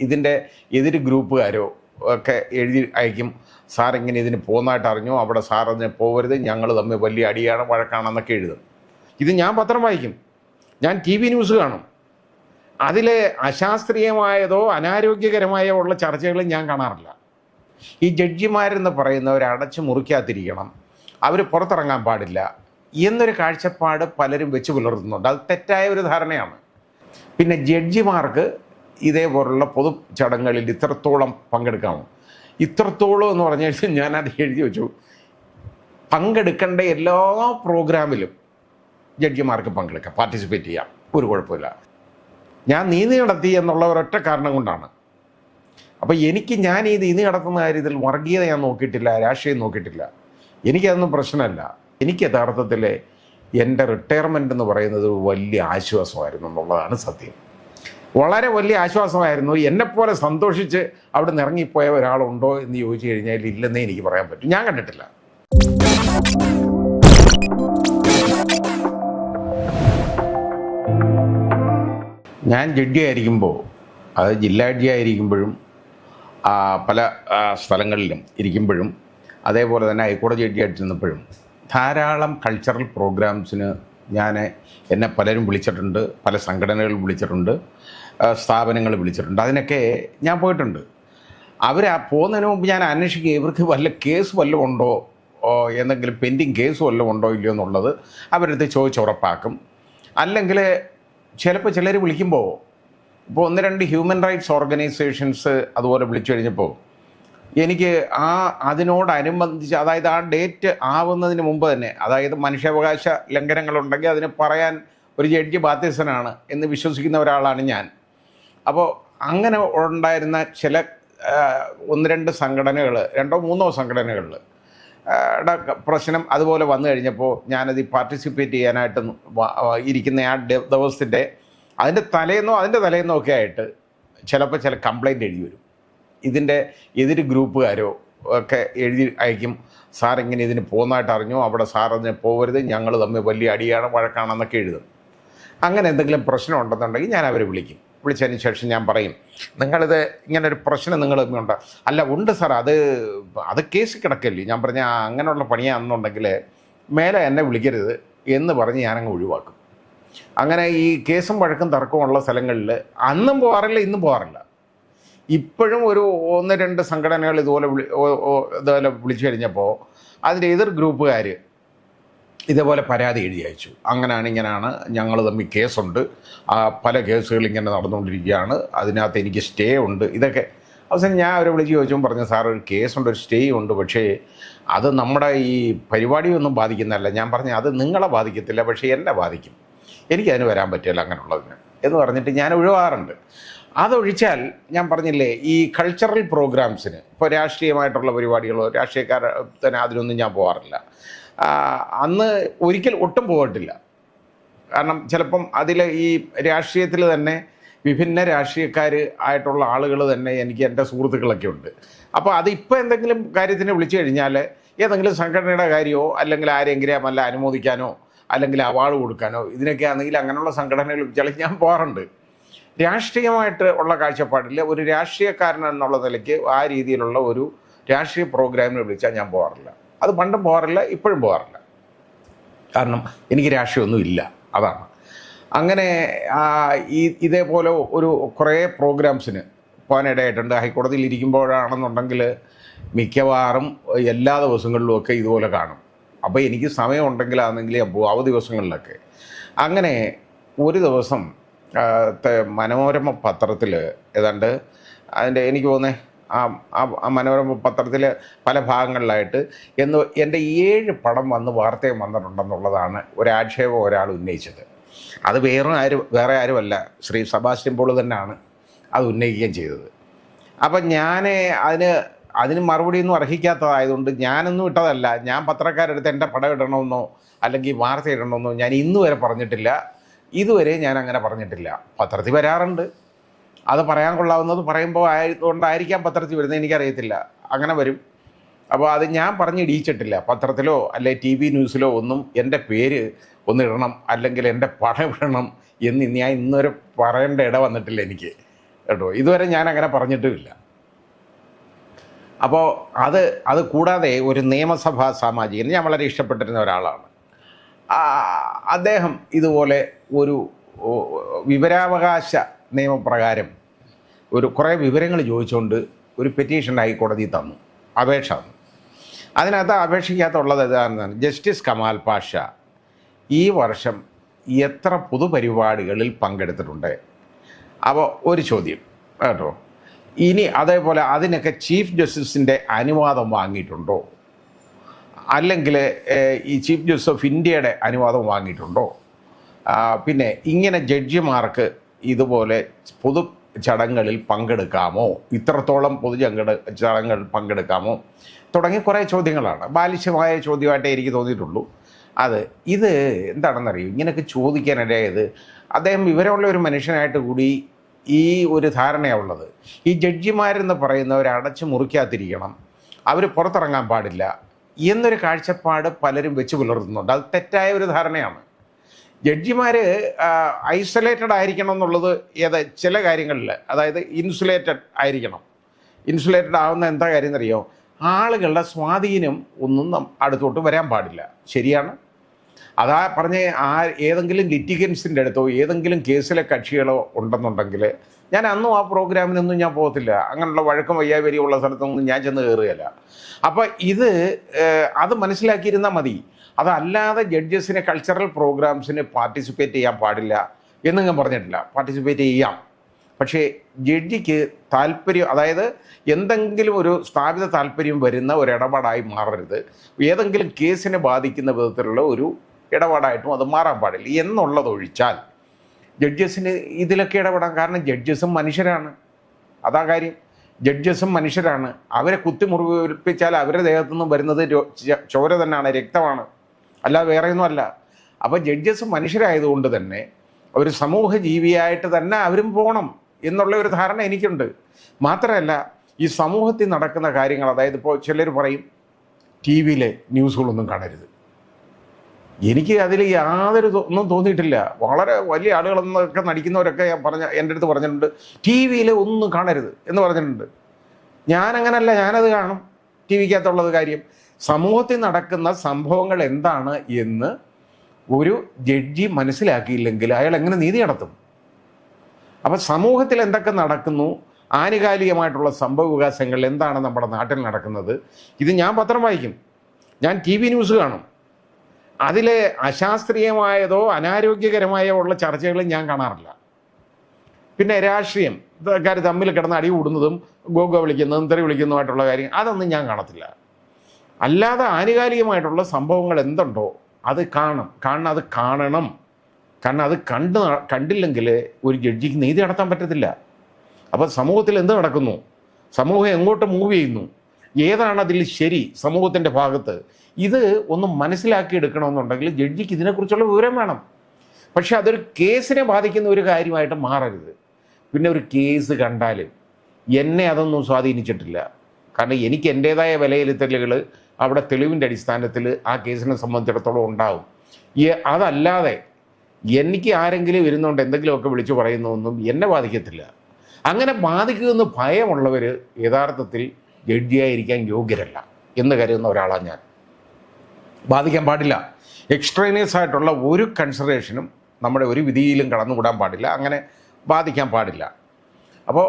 ഇതിന്റെ എതിര് ഗ്രൂപ്പുകാരോ ഒക്കെ എഴുതി അയക്കും. സാർ ഇങ്ങനെ ഇതിന് പോകുന്നതായിട്ട് അറിഞ്ഞു? അവിടെ സാർ അതിന് പോകരുത്. ഞങ്ങൾ തമ്മിൽ വലിയ അടിയാണ് വഴക്കാണെന്നൊക്കെ എഴുതും. ഇത് ഞാൻ പത്രം വായിക്കും. ഞാൻ ടി വി ന്യൂസ് കാണും. അതിലെ അശാസ്ത്രീയമായതോ അനാരോഗ്യകരമായോ ഉള്ള ചർച്ചകൾ ഞാൻ കാണാറില്ല. ഈ ജഡ്ജിമാരെന്ന് പറയുന്നവർ അടച്ചു മുറിക്കാതിരിക്കണം. അവർ പുറത്തിറങ്ങാൻ പാടില്ല എന്നൊരു കാഴ്ചപ്പാട് പലരും വെച്ച് പുലർത്തുന്നുണ്ട്. അത് തെറ്റായ ഒരു ധാരണയാണ്. പിന്നെ ജഡ്ജിമാർക്ക് ഇതേപോലുള്ള പൊതു ചടങ്ങുകളിൽ ഇത്രത്തോളം പങ്കെടുക്കാമോ? ഇത്രത്തോളം എന്ന് പറഞ്ഞു കഴിഞ്ഞാൽ ഞാനത് എഴുതി വെച്ചു. പങ്കെടുക്കേണ്ട എല്ലാ പ്രോഗ്രാമിലും ജഡ്ജിമാർക്ക് പങ്കെടുക്കാം. പാർട്ടിസിപ്പേറ്റ് ചെയ്യാം. ഒരു കുഴപ്പമില്ല. ഞാൻ നീതി നടത്തി എന്നുള്ള ഒരൊറ്റ കാരണം കൊണ്ടാണ്. അപ്പോൾ എനിക്ക് ഞാൻ ഈ നീതി നടത്തുന്ന കാര്യത്തിൽ വർഗീയത ഞാൻ നോക്കിയിട്ടില്ല രാഷ്ട്രീയം നോക്കിയിട്ടില്ല. എനിക്കതൊന്നും പ്രശ്നമല്ല. എനിക്ക് യഥാർത്ഥത്തിൽ എന്റെ റിട്ടയർമെന്റ് എന്ന് പറയുന്നത് വലിയ ആശ്വാസമായിരുന്നു എന്നുള്ളതാണ് സത്യം. വളരെ വലിയ ആശ്വാസമായിരുന്നു. എന്നെപ്പോലെ സന്തോഷിച്ച് അവിടെ നിന്ന് ഇറങ്ങിപ്പോയ ഒരാളുണ്ടോ എന്ന് ചോദിച്ചു കഴിഞ്ഞാൽ ഇല്ലെന്നേ എനിക്ക് പറയാൻ പറ്റും. ഞാൻ കണ്ടിട്ടില്ല. ഞാൻ ജഡ്ജി ആയിരിക്കുമ്പോൾ അത് ജില്ലാ ജഡ്ജി ആയിരിക്കുമ്പോഴും പല സ്ഥലങ്ങളിലും ഇരിക്കുമ്പോഴും അതേപോലെ തന്നെ ഹൈക്കോടതി ജഡ്ജിയായിട്ട് ചെന്നപ്പോഴും ധാരാളം കൾച്ചറൽ പ്രോഗ്രാംസിന് ഞാൻ എന്നെ പലരും വിളിച്ചിട്ടുണ്ട് പല സംഘടനകൾ വിളിച്ചിട്ടുണ്ട്. സ്ഥാപനങ്ങൾ വിളിച്ചിട്ടുണ്ട്. അതിനൊക്കെ ഞാൻ പോയിട്ടുണ്ട്. അവർ ആ പോകുന്നതിന് മുമ്പ് ഞാൻ അന്വേഷിക്കുക ഇവർക്ക് വല്ല കേസ് വല്ലതും ഉണ്ടോ? എന്തെങ്കിലും പെൻഡിങ് കേസ് വല്ലതും ഉണ്ടോ? ഇല്ലയോ എന്നുള്ളത് അവരടുത്ത് ചോദിച്ച് ഉറപ്പാക്കും. അല്ലെങ്കിൽ ചിലപ്പോൾ ചിലർ വിളിക്കുമ്പോൾ ഇപ്പോൾ ഒന്ന് രണ്ട് ഹ്യൂമൻ റൈറ്റ്സ് ഓർഗനൈസേഷൻസ് അതുപോലെ വിളിച്ചു കഴിഞ്ഞപ്പോൾ എനിക്ക് ആ അതിനോടനുബന്ധിച്ച് അതായത് ആ ഡേറ്റ് ആവുന്നതിന് മുമ്പ് തന്നെ അതായത് മനുഷ്യാവകാശ ലംഘനങ്ങളുണ്ടെങ്കിൽ അതിന് പറയാൻ ഒരു ജഡ്ജി ബാധ്യസ്ഥനാണ് എന്ന് വിശ്വസിക്കുന്ന ഒരാളാണ് ഞാൻ. അപ്പോൾ അങ്ങനെ ഉണ്ടായിരുന്ന ചില ഒന്ന് രണ്ട് സംഘടനകൾ രണ്ടോ മൂന്നോ സംഘടനകളിൽ പ്രശ്നം അതുപോലെ വന്നു കഴിഞ്ഞപ്പോൾ ഞാനത് പാർട്ടിസിപ്പേറ്റ് ചെയ്യാനായിട്ട് ഇരിക്കുന്ന ആ ദിവസത്തിന്റെ അതിന്റെ തലേന്നോ അതിന്റെ തലേന്നോ ഒക്കെ ആയിട്ട് ചിലപ്പോൾ ചില കംപ്ലൈന്റ് എഴുതി വരും. ഇതിന്റെ എതിർ ഗ്രൂപ്പുകാരോ ഒക്കെ എഴുതി അയക്കും. സാറിങ്ങനെ ഇതിന് പോകുന്നതായിട്ട് അറിഞ്ഞു? അവിടെ സാറിന് പോകരുത് ഞങ്ങൾ തമ്മിൽ വലിയ അടിയാണ് വഴക്കാണെന്നൊക്കെ എഴുതും. അങ്ങനെ എന്തെങ്കിലും പ്രശ്നം ഉണ്ടെന്നുണ്ടെങ്കിൽ ഞാൻ അവരെ വിളിക്കും. വിളിച്ചതിന് ശേഷം ഞാൻ പറയും നിങ്ങളിത് ഇങ്ങനൊരു പ്രശ്നം നിങ്ങൾ ഉണ്ട് അല്ല ഉണ്ട് സാർ അത് അത് കേസ് കിടക്കല്ലേ. ഞാൻ പറഞ്ഞ "ആ, അങ്ങനെയുള്ള പണിയാണെന്നുണ്ടെങ്കിൽ മേലെ എന്നെ വിളിക്കരുത് എന്ന് പറഞ്ഞ് ഞാനങ്ങ് ഒഴിവാക്കും. അങ്ങനെ ഈ കേസും വഴക്കും തർക്കമുള്ള സ്ഥലങ്ങളിൽ അന്നും പോകാറില്ല ഇന്നും പോകാറില്ല. ഇപ്പോഴും ഒരു ഒന്ന് രണ്ട് സംഘടനകൾ ഇതുപോലെ ഇതുപോലെ വിളിച്ചു കഴിഞ്ഞപ്പോൾ അതിന്റെ എതിർ ഗ്രൂപ്പുകാർ ഇതേപോലെ പരാതി എഴുതി അയച്ചു. അങ്ങനെയാണ് ഇങ്ങനെയാണ് ഞങ്ങൾ തമ്മിൽ കേസുണ്ട്. പല കേസുകൾ ഇങ്ങനെ നടന്നുകൊണ്ടിരിക്കുകയാണ്. അതിനകത്ത് എനിക്ക് സ്റ്റേ ഉണ്ട്. ഇതൊക്കെ അവസാനം ഞാൻ അവരെ വിളിച്ച് ചോദിച്ചും പറഞ്ഞു സാർ ഒരു കേസുണ്ട് ഒരു സ്റ്റേ ഉണ്ട്. പക്ഷേ അത് നമ്മുടെ ഈ പരിപാടിയൊന്നും ബാധിക്കുന്നതല്ല. ഞാൻ പറഞ്ഞു അത് നിങ്ങളെ ബാധിക്കത്തില്ല പക്ഷേ എന്നെ ബാധിക്കും. എനിക്കതിന് വരാൻ പറ്റില്ല അങ്ങനെയുള്ളതിന് എന്ന് പറഞ്ഞിട്ട് ഞാൻ ഒഴിവാറുണ്ട് അതൊഴിച്ചാൽ ഞാൻ പറഞ്ഞില്ലേ ഈ കൾച്ചറൽ പ്രോഗ്രാംസിന് ഇപ്പോൾ രാഷ്ട്രീയമായിട്ടുള്ള പരിപാടികളോ രാഷ്ട്രീയക്കാരെ തന്നെ അതിനൊന്നും ഞാൻ പോകാറില്ല. അന്ന് ഒരിക്കൽ ഒട്ടും പോയിട്ടില്ല. കാരണം ചിലപ്പം അതിൽ ഈ രാഷ്ട്രീയത്തിൽ തന്നെ വിഭിന്ന രാഷ്ട്രീയക്കാർ ആയിട്ടുള്ള ആളുകൾ തന്നെ എനിക്ക് എന്റെ സുഹൃത്തുക്കളൊക്കെ ഉണ്ട്. അപ്പോൾ അതിപ്പോൾ എന്തെങ്കിലും കാര്യത്തിന് വിളിച്ചു കഴിഞ്ഞാൽ ഏതെങ്കിലും സംഘടനയുടെ കാര്യമോ അല്ലെങ്കിൽ ആരെങ്കിലും നല്ല അനുമോദിക്കാനോ അല്ലെങ്കിൽ അവാർഡ് കൊടുക്കാനോ ഇതിനൊക്കെ ആണെങ്കിൽ അങ്ങനെയുള്ള സംഘടനകൾ വിളിച്ചാൽ ഞാൻ പോകാറുണ്ട്. രാഷ്ട്രീയമായിട്ട് ഉള്ള കാഴ്ചപ്പാടിൽ ഒരു രാഷ്ട്രീയക്കാരൻ എന്നുള്ള നിലയ്ക്ക് ആ രീതിയിലുള്ള ഒരു രാഷ്ട്രീയ പ്രോഗ്രാമിനെ വിളിച്ചാൽ ഞാൻ പോകാറില്ല. അത് പണ്ടും പോകാറില്ല ഇപ്പോഴും പോകാറില്ല. കാരണം എനിക്ക് രാഷ്ട്രീയമൊന്നും ഇല്ല അതാണ്. അങ്ങനെ ഈ ഇതേപോലെ ഒരു കുറേ പ്രോഗ്രാംസിന് പോകാനിടയായിട്ടുണ്ട്. ഹൈക്കോടതിയിൽ ഇരിക്കുമ്പോഴാണെന്നുണ്ടെങ്കിൽ മിക്കവാറും എല്ലാ ദിവസങ്ങളിലുമൊക്കെ ഇതുപോലെ കാണും. അപ്പോൾ എനിക്ക് സമയമുണ്ടെങ്കിലാണെങ്കിൽ അവ ദിവസങ്ങളിലൊക്കെ. അങ്ങനെ ഒരു ദിവസം മനോരമ പത്രത്തിൽ ഏതാണ്ട് അതിന്റെ എനിക്ക് തോന്നുന്നത് ആ മനോരമ പത്രത്തിൽ പല ഭാഗങ്ങളിലായിട്ട് എന്ന് എന്റെ ഏഴ് പടം വന്ന് വാർത്തയും വന്നിട്ടുണ്ടെന്നുള്ളതാണ് ഒരാക്ഷേപം ഒരാൾ ഉന്നയിച്ചത്. അത് വേറെ ആരും വേറെ ആരുമല്ല. ശ്രീ സബാസ്റ്റ്യൻ പോൾ തന്നെയാണ് അത് ഉന്നയിക്കുകയും ചെയ്തത്. അപ്പം ഞാൻ അതിന് അതിന് മറുപടിയൊന്നും അർഹിക്കാത്തതായതുകൊണ്ട് ഞാനൊന്നും ഇട്ടതല്ല. ഞാൻ പത്രക്കാരെടുത്ത് എന്റെ പടം ഇടണമെന്നോ അല്ലെങ്കിൽ വാർത്ത ഇടണമെന്നോ ഞാൻ ഇന്നുവരെ പറഞ്ഞിട്ടില്ല. ഇതുവരെ ഞാൻ അങ്ങനെ പറഞ്ഞിട്ടില്ല. പത്രത്തിൽ വരാറുണ്ട്. അത് പറയാൻ കൊള്ളാവുന്നത് പറയുമ്പോൾ ആയതുകൊണ്ടായിരിക്കാം പത്രത്തിൽ വരുന്നത് എനിക്കറിയത്തില്ല. അങ്ങനെ വരും. അപ്പോൾ അത് ഞാൻ പറഞ്ഞ് ഇടിയിച്ചിട്ടില്ല. പത്രത്തിലോ അല്ലെ ടി വി ന്യൂസിലോ ഒന്നും എന്റെ പേര് ഒന്നിടണം അല്ലെങ്കിൽ എന്റെ പടം ഇടണം എന്ന് ഞാൻ ഇന്നുവരെ പറയേണ്ട ഇട വന്നിട്ടില്ല എനിക്ക്. കേട്ടോ? ഇതുവരെ ഞാൻ അങ്ങനെ പറഞ്ഞിട്ടുമില്ല. അപ്പോൾ അത് അത് കൂടാതെ ഒരു നിയമസഭാ സാമാജികൻ ഞാൻ വളരെ ഇഷ്ടപ്പെട്ടിരുന്ന ഒരാളാണ്. അദ്ദേഹം ഇതുപോലെ ഒരു വിവരാവകാശ നിയമപ്രകാരം ഒരു കുറേ വിവരങ്ങൾ ചോദിച്ചുകൊണ്ട് ഒരു പെറ്റീഷൻ കോടതി തന്നു. അപേക്ഷ തന്നു. അതിനകത്ത് അപേക്ഷയ്ക്കകത്തുള്ളത് ഇതാണെന്നാണ്. ജസ്റ്റിസ് കമാൽ പാഷ ഈ വർഷം എത്ര പൊതുപരിപാടികളിൽ പങ്കെടുത്തിട്ടുണ്ട്? അപ്പോൾ ഒരു ചോദ്യം കേട്ടോ. ഇനി അതേപോലെ അതിനൊക്കെ ചീഫ് ജസ്റ്റിസിന്റെ അനുവാദം വാങ്ങിയിട്ടുണ്ടോ? അല്ലെങ്കിൽ ഈ ചീഫ് ജസ്റ്റിസ് ഓഫ് ഇന്ത്യയുടെ അനുവാദം വാങ്ങിയിട്ടുണ്ടോ? പിന്നെ ഇങ്ങനെ ജഡ്ജിമാർക്ക് ഇതുപോലെ പൊതു ചടങ്ങുകളിൽ പങ്കെടുക്കാമോ? ഇത്രത്തോളം പൊതുജങ്ക ചടങ്ങുകളിൽ പങ്കെടുക്കാമോ? തുടങ്ങിയ കുറേ ചോദ്യങ്ങളാണ്. ബാലിശ്യമായ ചോദ്യമായിട്ടേ എനിക്ക് തോന്നിയിട്ടുള്ളൂ. അത് ഇത് എന്താണെന്നറിയോ? ഇങ്ങനെയൊക്കെ ചോദിക്കാനിടയായത് അദ്ദേഹം വിവരമുള്ള ഒരു മനുഷ്യനായിട്ട് കൂടി ഈ ഒരു ധാരണയുള്ളത് ഈ ജഡ്ജിമാരെന്ന് പറയുന്നവർ അടച്ചു മുറിക്കാതിരിക്കണം. അവർ പുറത്തിറങ്ങാൻ പാടില്ല. എന്നൊരു കാഴ്ചപ്പാട് പലരും വെച്ച് പുലർത്തുന്നുണ്ട്. അത് തെറ്റായ ഒരു ധാരണയാണ്. ജഡ്ജിമാർ ഐസൊലേറ്റഡ് ആയിരിക്കണം എന്നുള്ളത് ഏത് ചില കാര്യങ്ങളിൽ അതായത് ഇൻസുലേറ്റഡ് ആയിരിക്കണം. ഇൻസുലേറ്റഡ് ആവുന്ന എന്താ കാര്യം എന്നറിയോ ആളുകളുടെ സ്വാധീനം ഒന്നും അടുത്തോട്ട് വരാൻ പാടില്ല. ശരിയാണ്? അതാ പറഞ്ഞ ആ ഏതെങ്കിലും ലിറ്റിഗൻസിന്റെ അടുത്തോ ഏതെങ്കിലും കേസിലെ കക്ഷികളോ ഉണ്ടെന്നുണ്ടെങ്കിൽ ഞാൻ അന്നും ആ പ്രോഗ്രാമിനൊന്നും ഞാൻ പോകത്തില്ല. അങ്ങനെയുള്ള വഴക്കം വയ്യാവരിയുള്ള സ്ഥലത്തൊന്നും ഞാൻ ചെന്ന് കയറുകയല്ല. അപ്പോൾ ഇത് അത് മനസ്സിലാക്കിയിരുന്നാൽ മതി. അതല്ലാതെ ജഡ്ജസിന് കൾച്ചറൽ പ്രോഗ്രാംസിന് പാർട്ടിസിപ്പേറ്റ് ചെയ്യാൻ പാടില്ല എന്ന് ഞാൻ പറഞ്ഞിട്ടില്ല. പാർട്ടിസിപ്പേറ്റ് ചെയ്യാം. പക്ഷേ ജഡ്ജിക്ക് താല്പര്യം അതായത് എന്തെങ്കിലും ഒരു സ്ഥാപിത താല്പര്യം വരുന്ന ഒരു ഇടപാടായി മാറരുത്. ഏതെങ്കിലും കേസിനെ ബാധിക്കുന്ന വിധത്തിലുള്ള ഒരു ഇടപാടായിട്ടും അത് മാറാൻ പാടില്ല. എന്നുള്ളതൊഴിച്ചാൽ ജഡ്ജസിന് ഇതിലൊക്കെ ഇടപെടാം. കാരണം ജഡ്ജസും മനുഷ്യരാണ്. അതാ കാര്യം. ജഡ്ജസും മനുഷ്യരാണ്. അവരെ കുത്തിമുറിപ്പിച്ചാൽ അവരുടെ ദേഹത്തു നിന്നും വരുന്നത് ചോര തന്നെയാണ് രക്തമാണ്. അല്ല. അപ്പോൾ ജഡ്ജസ് മനുഷ്യരായതുകൊണ്ട് തന്നെ ഒരു സമൂഹ ജീവിയായിട്ട് തന്നെ അവരും പോകണം എന്നുള്ള ഒരു ധാരണ എനിക്കുണ്ട്. മാത്രമല്ല ഈ സമൂഹത്തിൽ നടക്കുന്ന കാര്യങ്ങൾ അതായത് ഇപ്പോൾ ചിലർ പറയും ടി വിയിലെ ന്യൂസുകളൊന്നും കാണരുത്. എനിക്ക് അതിൽ യാതൊരു ഒന്നും തോന്നിയിട്ടില്ല. വളരെ വലിയ ആളുകളെന്നൊക്കെ നടിക്കുന്നവരൊക്കെ പറഞ്ഞ എന്റെ അടുത്ത് പറഞ്ഞിട്ടുണ്ട്. ടി വിയിൽ ഒന്നും കാണരുത് എന്ന് പറഞ്ഞിട്ടുണ്ട്. ഞാനങ്ങനല്ല ഞാനത് കാണും. ടി വിക്കകത്തുള്ളത് കാര്യം. സമൂഹത്തിൽ നടക്കുന്ന സംഭവങ്ങൾ എന്താണ് എന്ന് ഒരു ജഡ്ജി മനസ്സിലാക്കിയില്ലെങ്കിൽ അയാൾ എങ്ങനെ നീതി നടത്തും? അപ്പം സമൂഹത്തിൽ എന്തൊക്കെ നടക്കുന്നു? ആനുകാലികമായിട്ടുള്ള സംഭവ വികാസങ്ങൾ എന്താണ് നമ്മുടെ നാട്ടിൽ നടക്കുന്നത്? ഇത് ഞാൻ പത്രം വായിക്കും. ഞാൻ ടി വി ന്യൂസ് കാണും. അതിലെ അശാസ്ത്രീയമായതോ അനാരോഗ്യകരമായോ ഉള്ള ചർച്ചകൾ ഞാൻ കാണാറില്ല. പിന്നെ രാഷ്ട്രീയം ഇതൊക്കെ തമ്മിൽ കിടന്ന് അടി കൂടുന്നതും ഗോഗ വിളിക്കുന്നതും തെറി വിളിക്കുന്നതുമായിട്ടുള്ള കാര്യം അതൊന്നും ഞാൻ കാണത്തില്ല. അല്ലാതെ ആനുകാലികമായിട്ടുള്ള സംഭവങ്ങൾ എന്തുണ്ടോ അത് കാണണം. കാരണം അത് കാണണം. കാരണം അത് കണ്ട് കണ്ടില്ലെങ്കിൽ ഒരു ജഡ്ജിക്ക് നീതി നടത്താൻ പറ്റത്തില്ല. അപ്പോൾ സമൂഹത്തിൽ എന്ത് നടക്കുന്നു? സമൂഹം എങ്ങോട്ട് മൂവ് ചെയ്യുന്നു? ഏതാണ് അതിൽ ശരി സമൂഹത്തിന്റെ ഭാഗത്ത്? ഇത് ഒന്ന് മനസ്സിലാക്കി എടുക്കണമെന്നുണ്ടെങ്കിൽ ജഡ്ജിക്ക് ഇതിനെക്കുറിച്ചുള്ള വിവരം വേണം. പക്ഷെ അതൊരു കേസിനെ ബാധിക്കുന്ന ഒരു കാര്യമായിട്ട് മാറരുത്. പിന്നെ ഒരു കേസ് കണ്ടാൽ എന്നെ അതൊന്നും സ്വാധീനിച്ചിട്ടില്ല. കാരണം എനിക്ക് എന്റേതായ വിലയിരുത്തലുകൾ അവിടെ തെളിവിന്റെ അടിസ്ഥാനത്തിൽ ആ കേസിനെ സംബന്ധിച്ചിടത്തോളം ഉണ്ടാവും. അതല്ലാതെ എനിക്ക് ആരെങ്കിലും ഇരുന്നുകൊണ്ട് എന്തെങ്കിലുമൊക്കെ വിളിച്ചു പറയുന്നതൊന്നും എന്നെ ബാധിക്കത്തില്ല. അങ്ങനെ ബാധിക്കുമെന്ന് ഭയമുള്ളവർ യഥാർത്ഥത്തിൽ ജഡ്ജിയായിരിക്കാൻ യോഗ്യരല്ല എന്ന് കരുതുന്ന ഒരാളാണ് ഞാൻ. ബാധിക്കാൻ പാടില്ല. എക്സ്ട്രേനിയസ് ആയിട്ടുള്ള ഒരു കൺസിഡറേഷനും നമ്മുടെ ഒരു വിധിയിലും കടന്നുകൂടാൻ പാടില്ല. അങ്ങനെ ബാധിക്കാൻ പാടില്ല. അപ്പോൾ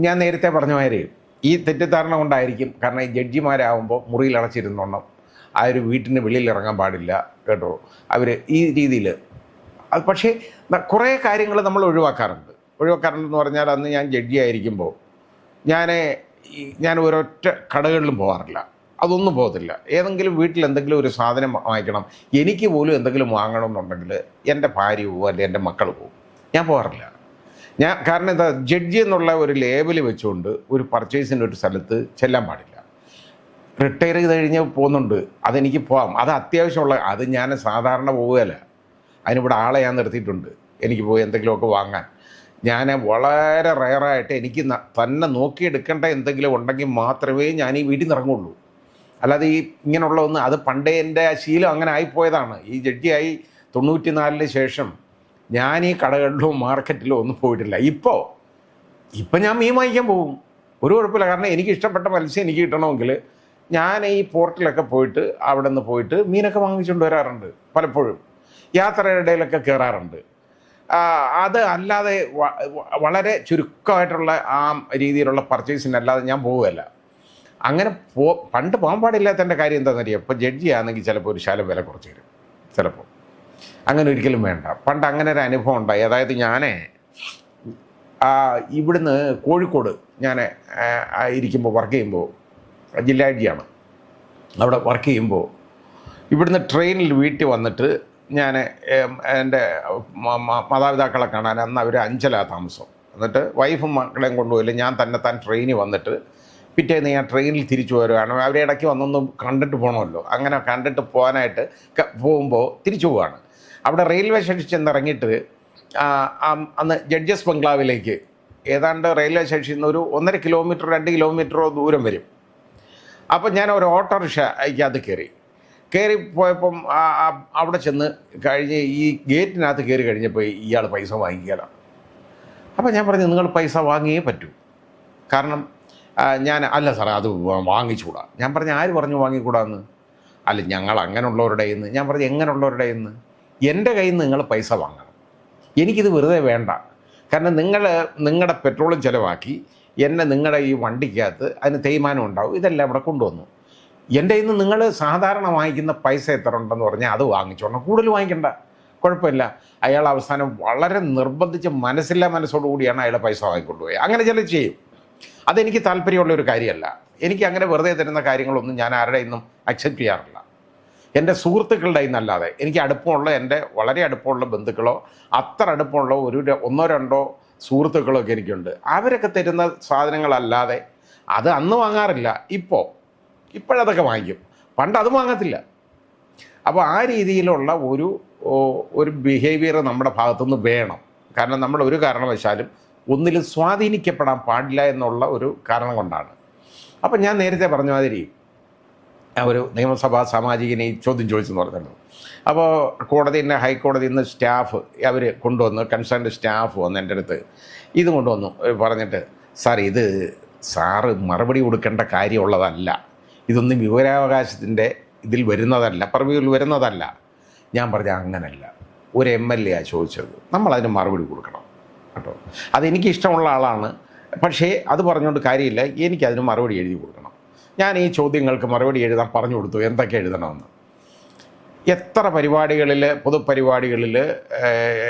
ഞാൻ നേരത്തെ പറഞ്ഞ മാതിരി ഈ തെറ്റിദ്ധാരണ കൊണ്ടായിരിക്കും കാരണം ഈ ജഡ്ജിമാരാകുമ്പോൾ മുറിയിൽ അടച്ചിരുന്നോണം ആ ഒരു വീട്ടിന് വെളിയിൽ ഇറങ്ങാൻ പാടില്ല കേട്ടോ. അവർ ഈ രീതിയിൽ അത് പക്ഷേ കുറേ കാര്യങ്ങൾ നമ്മൾ ഒഴിവാക്കാറുണ്ട്. ഒഴിവാക്കാറുണ്ടെന്ന് പറഞ്ഞാൽ അന്ന് ഞാൻ ജഡ്ജി ആയിരിക്കുമ്പോൾ ഞാൻ ഈ ഞാൻ ഒരൊറ്റ കടകളിലും പോകാറില്ല അതൊന്നും പോകത്തില്ല. ഏതെങ്കിലും വീട്ടിൽ എന്തെങ്കിലും ഒരു സാധനം വാങ്ങിക്കണം. എനിക്ക് പോലും എന്തെങ്കിലും വാങ്ങണം എന്നുണ്ടെങ്കിൽ എന്റെ ഭാര്യ പോകും അല്ലെങ്കിൽ എന്റെ മക്കൾ പോകും ഞാൻ പോകാറില്ല ഞാൻ കാരണം എന്താ ജഡ്ജി എന്നുള്ള ഒരു ലേബൽ വെച്ചുകൊണ്ട് ഒരു പർച്ചേസിന്റെ ഒരു സ്ഥലത്ത് ചെല്ലാൻ പാടില്ല. റിട്ടയർ ചെയ്ത് കഴിഞ്ഞ് പോകുന്നുണ്ട്. അതെനിക്ക് പോകാം അത് അത്യാവശ്യമുള്ള അത് ഞാൻ സാധാരണ പോവുകയല്ല. അതിനിവിടെ ആളെ ഞാൻ നിർത്തിയിട്ടുണ്ട്. എനിക്ക് പോയി എന്തെങ്കിലുമൊക്കെ വാങ്ങാൻ. ഞാൻ വളരെ റയറായിട്ട് എനിക്ക് തന്നെ നോക്കിയെടുക്കേണ്ട എന്തെങ്കിലും ഉണ്ടെങ്കിൽ മാത്രമേ ഞാൻ ഈ വീട്ടിൽ നിറങ്ങുള്ളൂ അല്ലാതെ ഈ ഇങ്ങനെയുള്ള ഒന്ന് അത് പണ്ടേ എന്റെ ശീലം അങ്ങനെ ആയിപ്പോയതാണ്. ഈ ജഡ്ജിയായി തൊണ്ണൂറ്റി നാലിന് ശേഷം ഞാൻ ഈ കടകളിലോ മാർക്കറ്റിലോ ഒന്നും പോയിട്ടില്ല. ഇപ്പോൾ ഇപ്പം ഞാൻ മീൻ വാങ്ങിക്കാൻ പോകും. ഒരു കുഴപ്പമില്ല. കാരണം എനിക്ക് ഇഷ്ടപ്പെട്ട മത്സ്യം എനിക്ക് കിട്ടണമെങ്കിൽ ഞാൻ ഈ പോർട്ടിലൊക്കെ പോയിട്ട് അവിടെ നിന്ന് പോയിട്ട് മീനൊക്കെ വാങ്ങിച്ചുകൊണ്ട് വരാറുണ്ട് പലപ്പോഴും. യാത്രയുടെ ഇടയിലൊക്കെ കയറാറുണ്ട്. അത് അല്ലാതെ വളരെ ചുരുക്കമായിട്ടുള്ള ആ രീതിയിലുള്ള പർച്ചേസിന് അല്ലാതെ ഞാൻ പോവുകയല്ല. അങ്ങനെ പോ പണ്ട് പോകാൻ പാടില്ലാത്തതിന്റെ കാര്യം എന്താണെന്ന് അറിയാം? ഇപ്പോൾ ജഡ്ജി ആണെങ്കിൽ ചിലപ്പോൾ ഒരു ശാലം വില കുറച്ച് തരും ചിലപ്പോൾ. അങ്ങനെ ഒരിക്കലും വേണ്ട. പണ്ട് അങ്ങനെ ഒരു അനുഭവം ഉണ്ടായി. അതായത് ഞാൻ ഇവിടുന്ന് കോഴിക്കോട് ഞാൻ ഇരിക്കുമ്പോൾ വർക്ക് ചെയ്യുമ്പോൾ ജില്ലാ അവിടെ വർക്ക് ചെയ്യുമ്പോൾ ഇവിടുന്ന് ട്രെയിനിൽ വീട്ടിൽ വന്നിട്ട് ഞാൻ എന്റെ മാതാപിതാക്കളെ കാണാൻ അന്ന് അവർ അഞ്ചലാ താമസം. എന്നിട്ട് വൈഫും മക്കളെയും കൊണ്ടുപോയില്ല. ഞാൻ തന്നെ താൻ ട്രെയിനിൽ വന്നിട്ട് പിറ്റേന്ന് ഞാൻ ട്രെയിനിൽ തിരിച്ചു വരുവാണ് അവരെ ഇടയ്ക്ക് വന്നൊന്ന് കണ്ടിട്ട് പോകണമല്ലോ അങ്ങനെ കണ്ടിട്ട് പോകാനായിട്ട് പോകുമ്പോൾ തിരിച്ചു പോവാണ്. അവിടെ റെയിൽവേ സ്റ്റേഷൻ ചെന്നിറങ്ങിയിട്ട് അന്ന് ജഡ്ജസ് ബംഗ്ലാവിലേക്ക്. ഏതാണ്ട് റെയിൽവേ സ്റ്റേഷനിൽ നിന്ന് ഒരു ഒന്നര കിലോമീറ്റർ രണ്ട് കിലോമീറ്ററോ ദൂരം വരും. അപ്പോൾ ഞാൻ ഒരു ഓട്ടോറിക്ഷ അത് കയറി. കയറി പോയപ്പം അവിടെ ചെന്ന് കഴിഞ്ഞ് ഈ ഗേറ്റിനകത്ത് കയറി കഴിഞ്ഞപ്പോൾ ഇയാൾ പൈസ വാങ്ങിക്കാനാണ് അപ്പം ഞാൻ പറഞ്ഞു നിങ്ങൾ പൈസ വാങ്ങിയേ പറ്റൂ. കാരണം ഞാൻ അല്ല സാറേ അത് വാങ്ങിച്ചുകൂടാ. ഞാൻ പറഞ്ഞു ആര് പറഞ്ഞു വാങ്ങിക്കൂടാന്ന്? അല്ല ഞങ്ങൾ അങ്ങനെയുള്ളവരുടെ നിന്ന് ഞാൻ പറഞ്ഞു എങ്ങനെയുള്ളവരുടെ നിന്ന് എന്റെ കയ്യിൽ നിന്ന് നിങ്ങൾ പൈസ വാങ്ങണം. എനിക്കിത് വെറുതെ വേണ്ട. കാരണം നിങ്ങൾ നിങ്ങളുടെ പെട്രോളും ചിലവാക്കി എന്നെ നിങ്ങളുടെ ഈ വണ്ടിക്കകത്ത് അതിന് തേയ്മാനം ഉണ്ടാവും. ഇതെല്ലാം ഇവിടെ കൊണ്ടുവന്നു. എന്റെ ഇന്ന് നിങ്ങൾ സാധാരണ വാങ്ങിക്കുന്ന പൈസ എത്ര ഉണ്ടെന്ന് പറഞ്ഞാൽ അത് വാങ്ങിച്ചോണം. കൂടുതൽ വാങ്ങിക്കണ്ട. കുഴപ്പമില്ല. അയാൾ അവസാനം വളരെ നിർബന്ധിച്ച് മനസ്സില്ല മനസ്സോടുകൂടിയാണ് അയാൾ പൈസ വാങ്ങിക്കൊണ്ടുപോയത് അങ്ങനെ ചില ചെയ്യും. അതെനിക്ക് താല്പര്യമുള്ള ഒരു കാര്യമല്ല. എനിക്ക് അങ്ങനെ വെറുതെ തരുന്ന കാര്യങ്ങളൊന്നും ഞാൻ ആരുടെ ഇന്നും അക്സെപ്റ്റ് ചെയ്യാറില്ല. എന്റെ സുഹൃത്തുക്കളുടെ ഇന്നല്ലാതെ എനിക്ക് അടുപ്പമുള്ള എന്റെ വളരെ അടുപ്പമുള്ള ബന്ധുക്കളോ അത്ര അടുപ്പമുള്ള ഒരു ഒന്നോ രണ്ടോ സുഹൃത്തുക്കളോ ഒക്കെ എനിക്കുണ്ട്. അവരൊക്കെ തരുന്ന സാധനങ്ങളല്ലാതെ അത് അന്ന് വാങ്ങാറില്ല. ഇപ്പോൾ ഇപ്പോഴതൊക്കെ വാങ്ങിക്കും. പണ്ട് അത് വാങ്ങത്തില്ല. അപ്പോൾ ആ രീതിയിലുള്ള ഒരു ഒരു ബിഹേവിയർ നമ്മുടെ ഭാഗത്തുനിന്ന് വേണം. കാരണം നമ്മൾ ഒരു കാരണവശാലും ഒന്നിലും സ്വാധീനിക്കപ്പെടാൻ പാടില്ല എന്നുള്ള ഒരു കാരണം കൊണ്ടാണ്. അപ്പം ഞാൻ നേരത്തെ പറഞ്ഞ മാതിരി ഒരു നിയമസഭാ സാമാജികനെ ചോദ്യം ചോദിച്ചെന്ന് പറഞ്ഞല്ലോ. അപ്പോൾ കോടതി തന്നെ ഹൈക്കോടതിയിൽ നിന്ന് സ്റ്റാഫ് അവർ കൊണ്ടുവന്ന് കൺസേൺഡ് സ്റ്റാഫ് വന്ന് എന്റെ അടുത്ത് ഇത് കൊണ്ടുവന്നു. പറഞ്ഞിട്ട് സാർ ഇത് സാറ് മറുപടി കൊടുക്കേണ്ട കാര്യമുള്ളതല്ല. ഇതൊന്നും വിവരാവകാശത്തിന്റെ ഇതിൽ വരുന്നതല്ല പറവിയിൽ വരുന്നതല്ല. ഞാൻ പറഞ്ഞ അങ്ങനല്ല. ഒരു എം എൽ എ ആ ചോദിച്ചത്. നമ്മളതിന് മറുപടി കൊടുക്കണം കേട്ടോ. അതെനിക്ക് ഇഷ്ടമുള്ള ആളാണ്. പക്ഷേ അത് പറഞ്ഞുകൊണ്ട് കാര്യമില്ല. എനിക്കതിന് മറുപടി എഴുതി കൊടുക്കണം. ഞാൻ ഈ ചോദ്യങ്ങൾക്ക് മറുപടി എഴുതാൻ പറഞ്ഞു കൊടുത്തു. എന്തൊക്കെ എഴുതണമെന്ന്. എത്ര പരിപാടികളിൽ പൊതുപരിപാടികളിൽ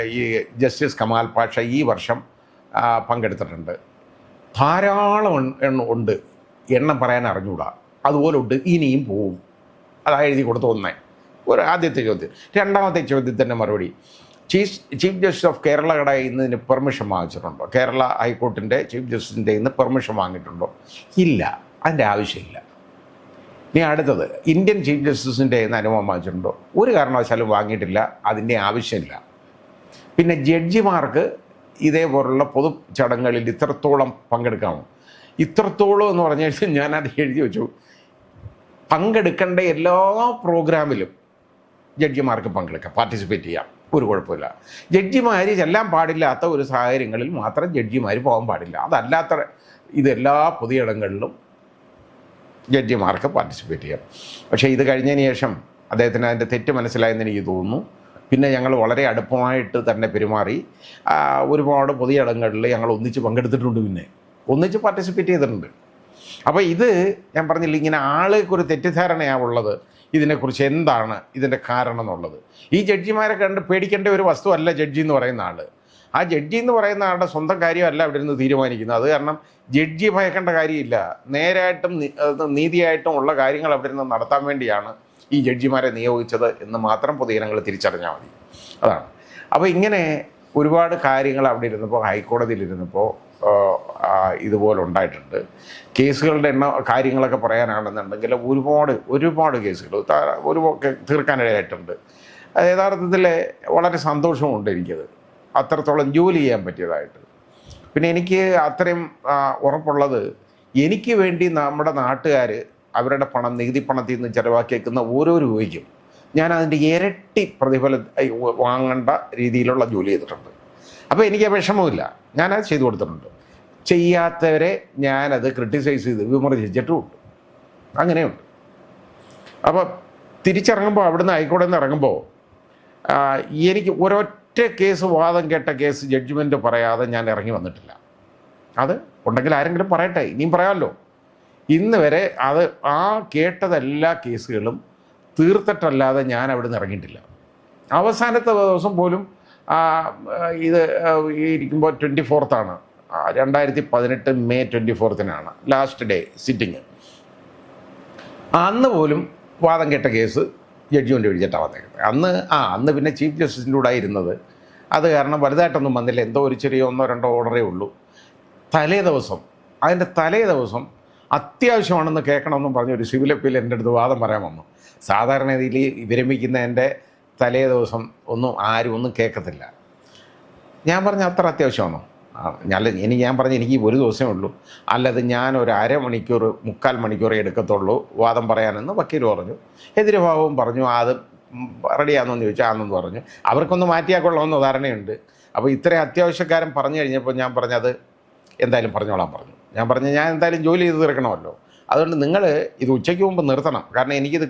ഈ ജസ്റ്റിസ് കമാൽ പാഷ ഈ വർഷം പങ്കെടുത്തിട്ടുണ്ട്. ധാരാളം എണ്ണം ഉണ്ട്. എണ്ണം പറയാൻ അറിഞ്ഞൂടാ അതുപോലെ ഉണ്ട് ഇനിയും പോവും. അതാ എഴുതി കൊടുത്ത ഒന്നേ. ഒരു ആദ്യത്തെ ചോദ്യം. രണ്ടാമത്തെ ചോദ്യത്തിന്റെ മറുപടി. Chief chief justice of Kerala ഇതിന് പെർമിഷൻ വാങ്ങിച്ചിട്ടുണ്ടോ? കേരള ഹൈക്കോർട്ടിന്റെ ചീഫ് ജസ്റ്റിസിന്റെ ഇന്ന് പെർമിഷൻ വാങ്ങിയിട്ടുണ്ടോ? ഇല്ല. അതിന്റെ ആവശ്യമില്ല. ഇനി അടുത്തത്. ഇന്ത്യൻ ചീഫ് ജസ്റ്റിസിന്റെ ഇന്ന് അനുഭവം വാങ്ങിച്ചിട്ടുണ്ടോ? ഒരു കാരണവശാലും വാങ്ങിയിട്ടില്ല. അതിന്റെ ആവശ്യമില്ല. പിന്നെ ജഡ്ജിമാർക്ക് ഇതേപോലുള്ള പൊതു ചടങ്ങുകളിൽ ഇത്രത്തോളം പങ്കെടുക്കാമോ? ഇത്രത്തോളം എന്ന് പറഞ്ഞു കഴിഞ്ഞാൽ ഞാനത് എഴുതി വെച്ചു. പങ്കെടുക്കേണ്ട എല്ലാ പ്രോഗ്രാമിലും ജഡ്ജിമാർക്ക് പങ്കെടുക്കാം പാർട്ടിസിപ്പേറ്റ് ചെയ്യാം. ഒരു കുഴപ്പമില്ല. ജഡ്ജിമാർ ചെല്ലാൻ പാടില്ലാത്ത ഒരു സാഹചര്യങ്ങളിൽ മാത്രം ജഡ്ജിമാർ പോകാൻ പാടില്ല. അതല്ലാത്ത ഇതെല്ലാ പൊതുയിടങ്ങളിലും ജഡ്ജിമാർക്ക് പാർട്ടിസിപ്പേറ്റ് ചെയ്യാം. പക്ഷേ ഇത് കഴിഞ്ഞതിന് ശേഷം അദ്ദേഹത്തിന് അതിന്റെ തെറ്റ് മനസ്സിലായെന്ന് എനിക്ക് തോന്നുന്നു. പിന്നെ ഞങ്ങൾ വളരെ അടുപ്പമായിട്ട് തന്നെ പെരുമാറി. ഒരുപാട് പൊതുയിടങ്ങളിൽ ഞങ്ങൾ ഒന്നിച്ച് പങ്കെടുത്തിട്ടുണ്ട് പിന്നെ. ഒന്നിച്ച് പാർട്ടിസിപ്പേറ്റ് ചെയ്തിട്ടുണ്ട്. അപ്പോൾ ഇത് ഞാൻ പറഞ്ഞില്ല ഇങ്ങനെ തെറ്റിദ്ധാരണയാണ് ഉള്ളത്. ഇതിനെക്കുറിച്ച് എന്താണ് ഇതിന്റെ കാരണം എന്നുള്ളത്? ഈ ജഡ്ജിമാരെ കണ്ട് പേടിക്കേണ്ട ഒരു വസ്തു അല്ല ജഡ്ജി എന്ന് പറയുന്ന ആൾ ആ ജഡ്ജി എന്ന് പറയുന്ന ആളുടെ സ്വന്തം കാര്യമല്ല അവിടെ നിന്ന് തീരുമാനിക്കുന്നത്. അത് കാരണം ജഡ്ജി ഭയക്കേണ്ട കാര്യമില്ല. നേരായിട്ടും നീതിയായിട്ടും ഉള്ള കാര്യങ്ങൾ അവിടെ നിന്ന് നടത്താൻ വേണ്ടിയാണ് ഈ ജഡ്ജിമാരെ നിയോഗിച്ചത് എന്ന് മാത്രം പൊതുജനങ്ങൾ തിരിച്ചറിഞ്ഞാൽ മതി. അതാണ്. അപ്പോൾ ഇങ്ങനെ ഒരുപാട് കാര്യങ്ങൾ അവിടെ ഇരുന്നപ്പോൾ ഹൈക്കോടതിയിൽ ഇരുന്നപ്പോൾ ഇതുപോലെ ഉണ്ടായിട്ടുണ്ട്. കേസുകളുടെ എണ്ണ കാര്യങ്ങളൊക്കെ പറയാനാണെന്നുണ്ടെങ്കിൽ ഒരുപാട് ഒരുപാട് കേസുകൾ ഒരു തീർക്കാനിടയായിട്ടുണ്ട്. യഥാർത്ഥത്തിൽ വളരെ സന്തോഷമുണ്ട് എനിക്കത്. അത്രത്തോളം ജോലി ചെയ്യാൻ പറ്റിയതായിട്ട്. പിന്നെ എനിക്ക് അത്രയും ഉറപ്പുള്ളത് എനിക്ക് വേണ്ടി നമ്മുടെ നാട്ടുകാർ അവരുടെ പണം നികുതി പണത്തിൽ നിന്ന് ചിലവാക്കിയേക്കുന്ന ഓരോ രൂപയ്ക്കും ഞാൻ അതിന്റെ ഇരട്ടി പ്രതിഫല വാങ്ങേണ്ട രീതിയിലുള്ള ജോലി ചെയ്തിട്ടുണ്ട്. അപ്പോൾ എനിക്ക് വിഷമമില്ല ഞാനത് ചെയ്തു കൊടുത്തിട്ടുണ്ട്. ചെയ്യാത്തവരെ ഞാനത് ക്രിട്ടിസൈസ് ചെയ്ത് വിമർശിച്ചിട്ടുമുണ്ട്. അങ്ങനെയുണ്ട്. അപ്പോൾ തിരിച്ചിറങ്ങുമ്പോൾ അവിടുന്ന് ഹൈക്കോടതിയിൽ നിന്ന് ഇറങ്ങുമ്പോൾ എനിക്ക് ഒരൊറ്റ കേസ് വാദം കേട്ട കേസ് ജഡ്ജ്മെന്റ് പറയാതെ ഞാൻ ഇറങ്ങി വന്നിട്ടില്ല. അത് ഉണ്ടെങ്കിൽ ആരെങ്കിലും പറയട്ടെ ഇനിയും പറയാമല്ലോ. ഇന്ന് വരെ അത് ആ കേട്ടതെല്ലാ കേസുകളും തീർത്തിട്ടല്ലാതെ ഞാൻ അവിടെ നിന്ന് ഇറങ്ങിയിട്ടില്ല. അവസാനത്തെ ദിവസം പോലും ഇത് ഇരിക്കുമ്പോൾ ട്വന്റി ഫോർത്താണ് രണ്ടായിരത്തി പതിനെട്ട് മെയ് ട്വന്റി ഫോർത്തിനാണ് ലാസ്റ്റ് ഡേ സിറ്റിങ്. അന്ന് പോലും വാദം കേട്ട കേസ് ജഡ്ജിമെന്റ് വിളിച്ചിട്ടാണ് വന്നേക്കുന്നത്. അന്ന് ആ അന്ന് പിന്നെ ചീഫ് ജസ്റ്റിസിന്റെ കൂടെ ഇരുന്നത്. അത് കാരണം വലുതായിട്ടൊന്നും വന്നില്ല. എന്തോ ഒരു ചെറിയ ഒന്നോ രണ്ടോ ഓർഡറേ ഉള്ളൂ. തലേ ദിവസം അതിന്റെ തലേ ദിവസം അത്യാവശ്യമാണെന്ന് കേൾക്കണമെന്നും പറഞ്ഞ് ഒരു സിവിൽ അപ്പീൽ എന്റെ അടുത്ത് വാദം പറയാൻ വന്നു. സാധാരണ രീതിയിൽ വിരമിക്കുന്നതിന്റെ തലേ ദിവസം ഒന്നും ആരും ഒന്നും കേൾക്കത്തില്ല. ഞാൻ പറഞ്ഞ അത്ര അത്യാവശ്യമാണോ? അല്ല ഇനി ഞാൻ പറഞ്ഞ എനിക്ക് ഒരു ദിവസമേ ഉള്ളൂ. അല്ലത് ഞാൻ ഒരു അരമണിക്കൂർ മുക്കാൽ മണിക്കൂറേ എടുക്കത്തുള്ളൂ വാദം പറയാനെന്ന് വക്കീൽ പറഞ്ഞു. എതിരഭാവവും പറഞ്ഞു അത് റെഡിയാണെന്ന് ചോദിച്ചാൽ ആണെന്ന് പറഞ്ഞു. അവർക്കൊന്ന് മാറ്റിയാൽ കൊള്ളാമെന്ന് ധാരണയുണ്ട്. അപ്പോൾ ഇത്രയും അത്യാവശ്യക്കാരൻ പറഞ്ഞു കഴിഞ്ഞപ്പോൾ ഞാൻ പറഞ്ഞത് എന്തായാലും പറഞ്ഞോളാൻ പറഞ്ഞു. ഞാൻ പറഞ്ഞു ഞാൻ എന്തായാലും ജോലി ചെയ്ത് തീർക്കണമല്ലോ. അതുകൊണ്ട് നിങ്ങൾ ഇത് ഉച്ചയ്ക്ക് മുമ്പ് നിർത്തണം. കാരണം എനിക്കിത്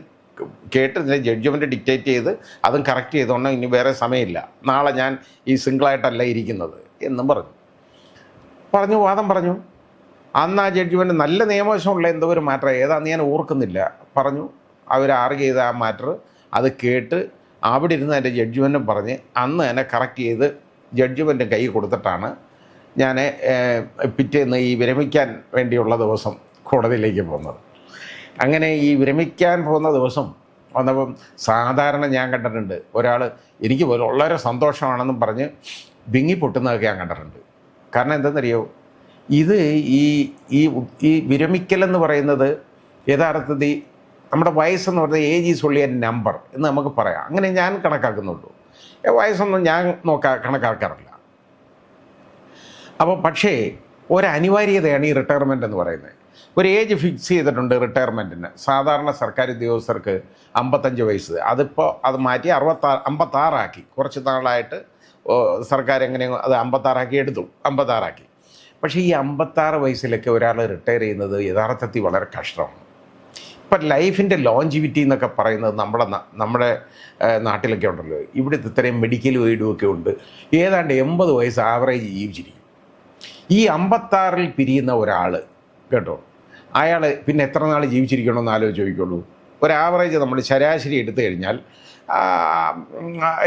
കേട്ട് ഇതിന്റെ ജഡ്ജ്മെന്റ് ഡിക്റ്റേറ്റ് ചെയ്ത് അതും കറക്റ്റ് ചെയ്തുകൊണ്ട് ഇനി വേറെ സമയമില്ല. നാളെ ഞാൻ ഈ സിംഗിളായിട്ടല്ല ഇരിക്കുന്നത് എന്നും പറഞ്ഞു. പറഞ്ഞു വാദം പറഞ്ഞു. അന്ന് ആ ജഡ്ജ്മെന്റ് നല്ല നിയമവശമുള്ള എന്തോ ഒരു മാറ്റർ ഏതാന്ന് ഞാൻ ഓർക്കുന്നില്ല. പറഞ്ഞു അവർ ആർഗ് ചെയ്ത ആ മാറ്റർ അത് കേട്ട് അവിടെ ഇരുന്ന് എന്റെ ജഡ്ജ്മെന്റും പറഞ്ഞ് അന്ന് എന്നെ കറക്റ്റ് ചെയ്ത് ജഡ്ജ്മെന്റ് കൈ കൊടുത്തിട്ടാണ് ഞാൻ പിറ്റേന്ന് ഈ വിരമിക്കാൻ വേണ്ടിയുള്ള ദിവസം കോടതിയിലേക്ക് പോകുന്നത്. അങ്ങനെ ഈ വിരമിക്കാൻ പോകുന്ന ദിവസം വന്നപ്പം സാധാരണ ഞാൻ കണ്ടിട്ടുണ്ട്. ഒരാൾ എനിക്ക് വളരെ സന്തോഷമാണെന്നും പറഞ്ഞ് വിങ്ങി പൊട്ടുന്നതൊക്കെ ഞാൻ കണ്ടിട്ടുണ്ട്. കാരണം എന്തെന്നറിയോ ഇത് ഈ ഈ ഈ വിരമിക്കലെന്ന് പറയുന്നത് യഥാർത്ഥത്തിൽ നമ്മുടെ വയസ്സെന്ന് പറയുന്നത് ഏജ് ഈസ് ഉള്ളിയ നമ്പർ എന്ന് നമുക്ക് പറയാം. അങ്ങനെ ഞാൻ കണക്കാക്കുന്നുള്ളൂ. വയസ്സൊന്നും ഞാൻ നോക്കാ കണക്കാക്കാറില്ല. അപ്പോൾ പക്ഷേ ഒരനിവാര്യതയാണ് ഈ റിട്ടയർമെന്റ് എന്ന് പറയുന്നത്. ഒരു ഏജ് ഫിക്സ് ചെയ്തിട്ടുണ്ട് റിട്ടയർമെന്റിന് സാധാരണ സർക്കാർ ഉദ്യോഗസ്ഥർക്ക് അമ്പത്തഞ്ച് വയസ്സ്. അതിപ്പോൾ അത് മാറ്റി അറുപത്താറ് അമ്പത്താറാക്കി. കുറച്ച് നാളായിട്ട് സർക്കാർ എങ്ങനെയോ അത് അമ്പത്താറാക്കി എടുത്തു. അമ്പത്താറാക്കി. പക്ഷേ ഈ അമ്പത്താറ് വയസ്സിലൊക്കെ ഒരാൾ റിട്ടയർ ചെയ്യുന്നത് യഥാർത്ഥത്തിൽ വളരെ കഷ്ടമാണ്. ഇപ്പം ലൈഫിന്റെ ലോഞ്ചിവിറ്റി എന്നൊക്കെ പറയുന്നത് നമ്മുടെ നമ്മുടെ നാട്ടിലൊക്കെ ഉണ്ടല്ലോ. ഇവിടുത്തെ ഇത്രയും മെഡിക്കൽ എയ്ഡും ഒക്കെ ഉണ്ട്. ഏതാണ്ട് എൺപത് വയസ്സ് ആവറേജ് ജീവിച്ചിരിക്കും. ഈ അമ്പത്താറിൽ പിരിയുന്ന ഒരാൾ കേട്ടോ? അയാൾ പിന്നെ എത്ര നാൾ ജീവിച്ചിരിക്കണമെന്ന് ആലോചിച്ച് ചോദിക്കുള്ളൂ. ഒരു ആവറേജ് നമ്മൾ ശരാശരി എടുത്തു കഴിഞ്ഞാൽ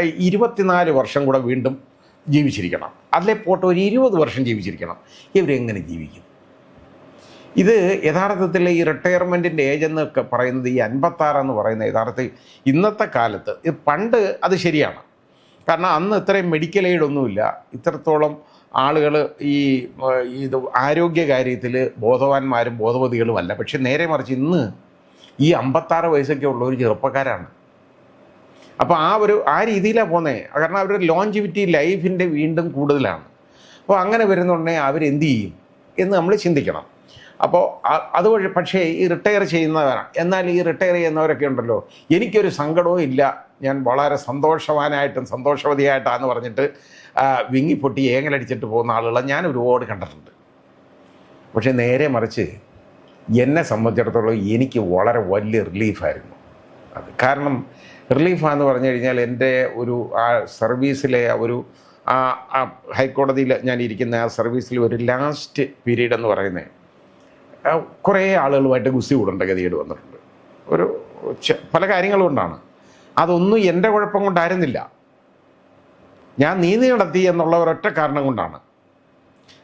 ഇരുപത്തിനാല് വർഷം കൂടെ വീണ്ടും ജീവിച്ചിരിക്കണം. അതിലെ പോട്ട് ഒരു ഇരുപത് വർഷം ജീവിച്ചിരിക്കണം. ഇവരെങ്ങനെ ജീവിക്കും? ഇത് യഥാർത്ഥത്തിൽ ഈ റിട്ടയർമെന്റിന്റെ ഏജ് എന്നൊക്കെ പറയുന്നത് ഈ അൻപത്താറെന്ന് പറയുന്ന യഥാർത്ഥത്തിൽ ഇന്നത്തെ കാലത്ത് പണ്ട് അത് ശരിയാണ്. കാരണം അന്ന് ഇത്രയും മെഡിക്കൽ എയ്ഡ് ഒന്നുമില്ല. ഇത്രത്തോളം ആളുകൾ ഈ ഇത് ആരോഗ്യ കാര്യത്തിൽ ബോധവാന്മാരും ബോധവതികളുമല്ല പക്ഷെ നേരെ മറിച്ച് ഇന്ന് ഈ അമ്പത്താറ് വയസ്സൊക്കെ ഉള്ള ഒരു ചെറുപ്പക്കാരാണ്. അപ്പോൾ ആ ഒരു ആ രീതിയിലാണ് പോകുന്നത് കാരണം അവരുടെ ലോഞ്ചിവിറ്റി ലൈഫിന്റെ വീണ്ടും കൂടുതലാണ്. അപ്പോൾ അങ്ങനെ വരുന്നുണ്ടെങ്കിൽ അവരെന്ത് ചെയ്യും എന്ന് നമ്മൾ ചിന്തിക്കണം. അപ്പോൾ അതുവഴി പക്ഷേ ഈ റിട്ടയർ ചെയ്യുന്നവരാണ് എന്നാൽ ഈ റിട്ടയർ ചെയ്യുന്നവരൊക്കെ ഉണ്ടല്ലോ. എനിക്കൊരു സങ്കടവും ഇല്ല. ഞാൻ വളരെ സന്തോഷവാനായിട്ടും സന്തോഷവതിയായിട്ടാന്ന് പറഞ്ഞിട്ട് വിങ്ങിപ്പൊട്ടി ഏങ്ങലടിച്ചിട്ട് പോകുന്ന ആളുകളെ ഞാൻ ഒരുപാട് കണ്ടിട്ടുണ്ട്. പക്ഷേ നേരെ മറിച്ച് എന്നെ സംബന്ധിച്ചിടത്തോളം എനിക്ക് വളരെ വലിയ റിലീഫായിരുന്നു അത് കാരണം റിലീഫാന്ന് പറഞ്ഞു കഴിഞ്ഞാൽ എന്റെ ഒരു ആ സർവീസിലെ ഒരു ആ ആ ഹൈക്കോടതിയിൽ ഞാൻ ഇരിക്കുന്ന ആ സർവീസിലെ ഒരു ലാസ്റ്റ് പീരീഡ് എന്ന് പറയുന്നത് കുറേ ആളുകളുമായിട്ട് ഗുസ്തി കൂടേണ്ട ഗതികേട് വന്നിട്ടുണ്ട്. ഒരു പല കാര്യങ്ങളും കൊണ്ടാണ്. അതൊന്നും എന്റെ കുഴപ്പം കൊണ്ടായിരുന്നില്ല. ഞാൻ നീതി നടത്തി എന്നുള്ള ഒരൊറ്റ കാരണം കൊണ്ടാണ്.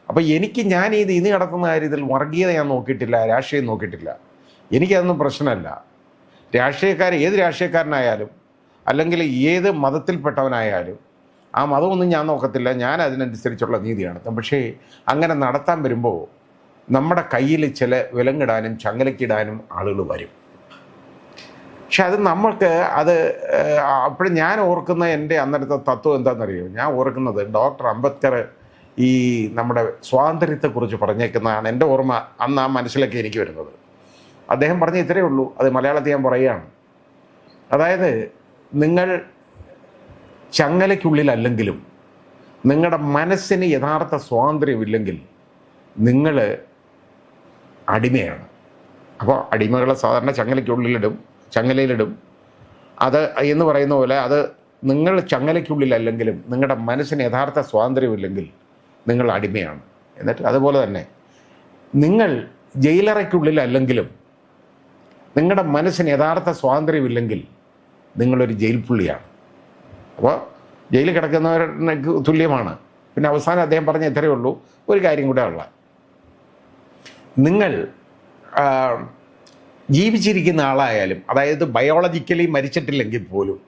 അപ്പോൾ എനിക്ക് ഞാൻ ഈ ഇനി നടത്തുന്ന കാര്യത്തിൽ വർഗീയത ഞാൻ നോക്കിയിട്ടില്ല രാഷ്ട്രീയം നോക്കിയിട്ടില്ല. എനിക്കതൊന്നും പ്രശ്നമല്ല. രാഷ്ട്രീയക്കാർ ഏത് രാഷ്ട്രീയക്കാരനായാലും അല്ലെങ്കിൽ ഏത് മതത്തിൽപ്പെട്ടവനായാലും ആ മതമൊന്നും ഞാൻ നോക്കത്തില്ല. ഞാൻ അതിനനുസരിച്ചുള്ള നീതി നടത്തും പക്ഷേ അങ്ങനെ നടത്താൻ വരുമ്പോൾ നമ്മുടെ കയ്യിൽ ചില വിലങ്ങിടാനും ചങ്ങലക്കിടാനും ആളുകൾ വരും. പക്ഷെ അത് നമ്മൾക്ക് അത് അപ്പോഴും ഞാൻ ഓർക്കുന്ന എന്റെ അന്നത്തെ തത്വം എന്താണെന്നറിയോ? ഞാൻ ഓർക്കുന്നത് ഡോക്ടർ അംബേദ്കർ ഈ നമ്മുടെ സ്വാതന്ത്ര്യത്തെക്കുറിച്ച് പറഞ്ഞേക്കുന്നതാണ് എന്റെ ഓർമ്മ അന്ന് ആ മനസ്സിലൊക്കെ എനിക്ക് വരുന്നത്. അദ്ദേഹം പറഞ്ഞ ഇത്രയേ ഉള്ളൂ. അത് മലയാളത്തിൽ ഞാൻ പറയുകയാണ്. അതായത് നിങ്ങൾ ചങ്ങലയ്ക്കുള്ളിലല്ലെങ്കിലും നിങ്ങളുടെ മനസ്സിന് യഥാർത്ഥ സ്വാതന്ത്ര്യമില്ലെങ്കിൽ നിങ്ങൾ അടിമയാണ്. അപ്പോൾ അടിമകളെ സാധാരണ ചങ്ങലയ്ക്കുള്ളിലിടും ചങ്ങലയിലിടും. അത് എന്ന് പറയുന്ന പോലെ അത് നിങ്ങൾ ചങ്ങലയ്ക്കുള്ളിലല്ലെങ്കിലും നിങ്ങളുടെ മനസ്സിന് യഥാർത്ഥ സ്വാതന്ത്ര്യമില്ലെങ്കിൽ നിങ്ങൾ അടിമയാണ്. എന്നിട്ട് അതുപോലെ തന്നെ നിങ്ങൾ ജയിലറയ്ക്കുള്ളിലല്ലെങ്കിലും നിങ്ങളുടെ മനസ്സിന് യഥാർത്ഥ സ്വാതന്ത്ര്യമില്ലെങ്കിൽ നിങ്ങളൊരു ജയിൽ പുള്ളിയാണ്. അപ്പോൾ ജയിലിൽ കിടക്കുന്നവരുടെ തുല്യമാണ്. പിന്നെ അവസാനം അദ്ദേഹം പറഞ്ഞ ഇത്രയേ ഉള്ളൂ ഒരു കാര്യം കൂടെ ഉള്ള. നിങ്ങൾ ജീവിച്ചിരിക്കുന്ന ആളായാലും അതായത് ബയോളജിക്കലി മരിച്ചിട്ടില്ലെങ്കിൽ പോലും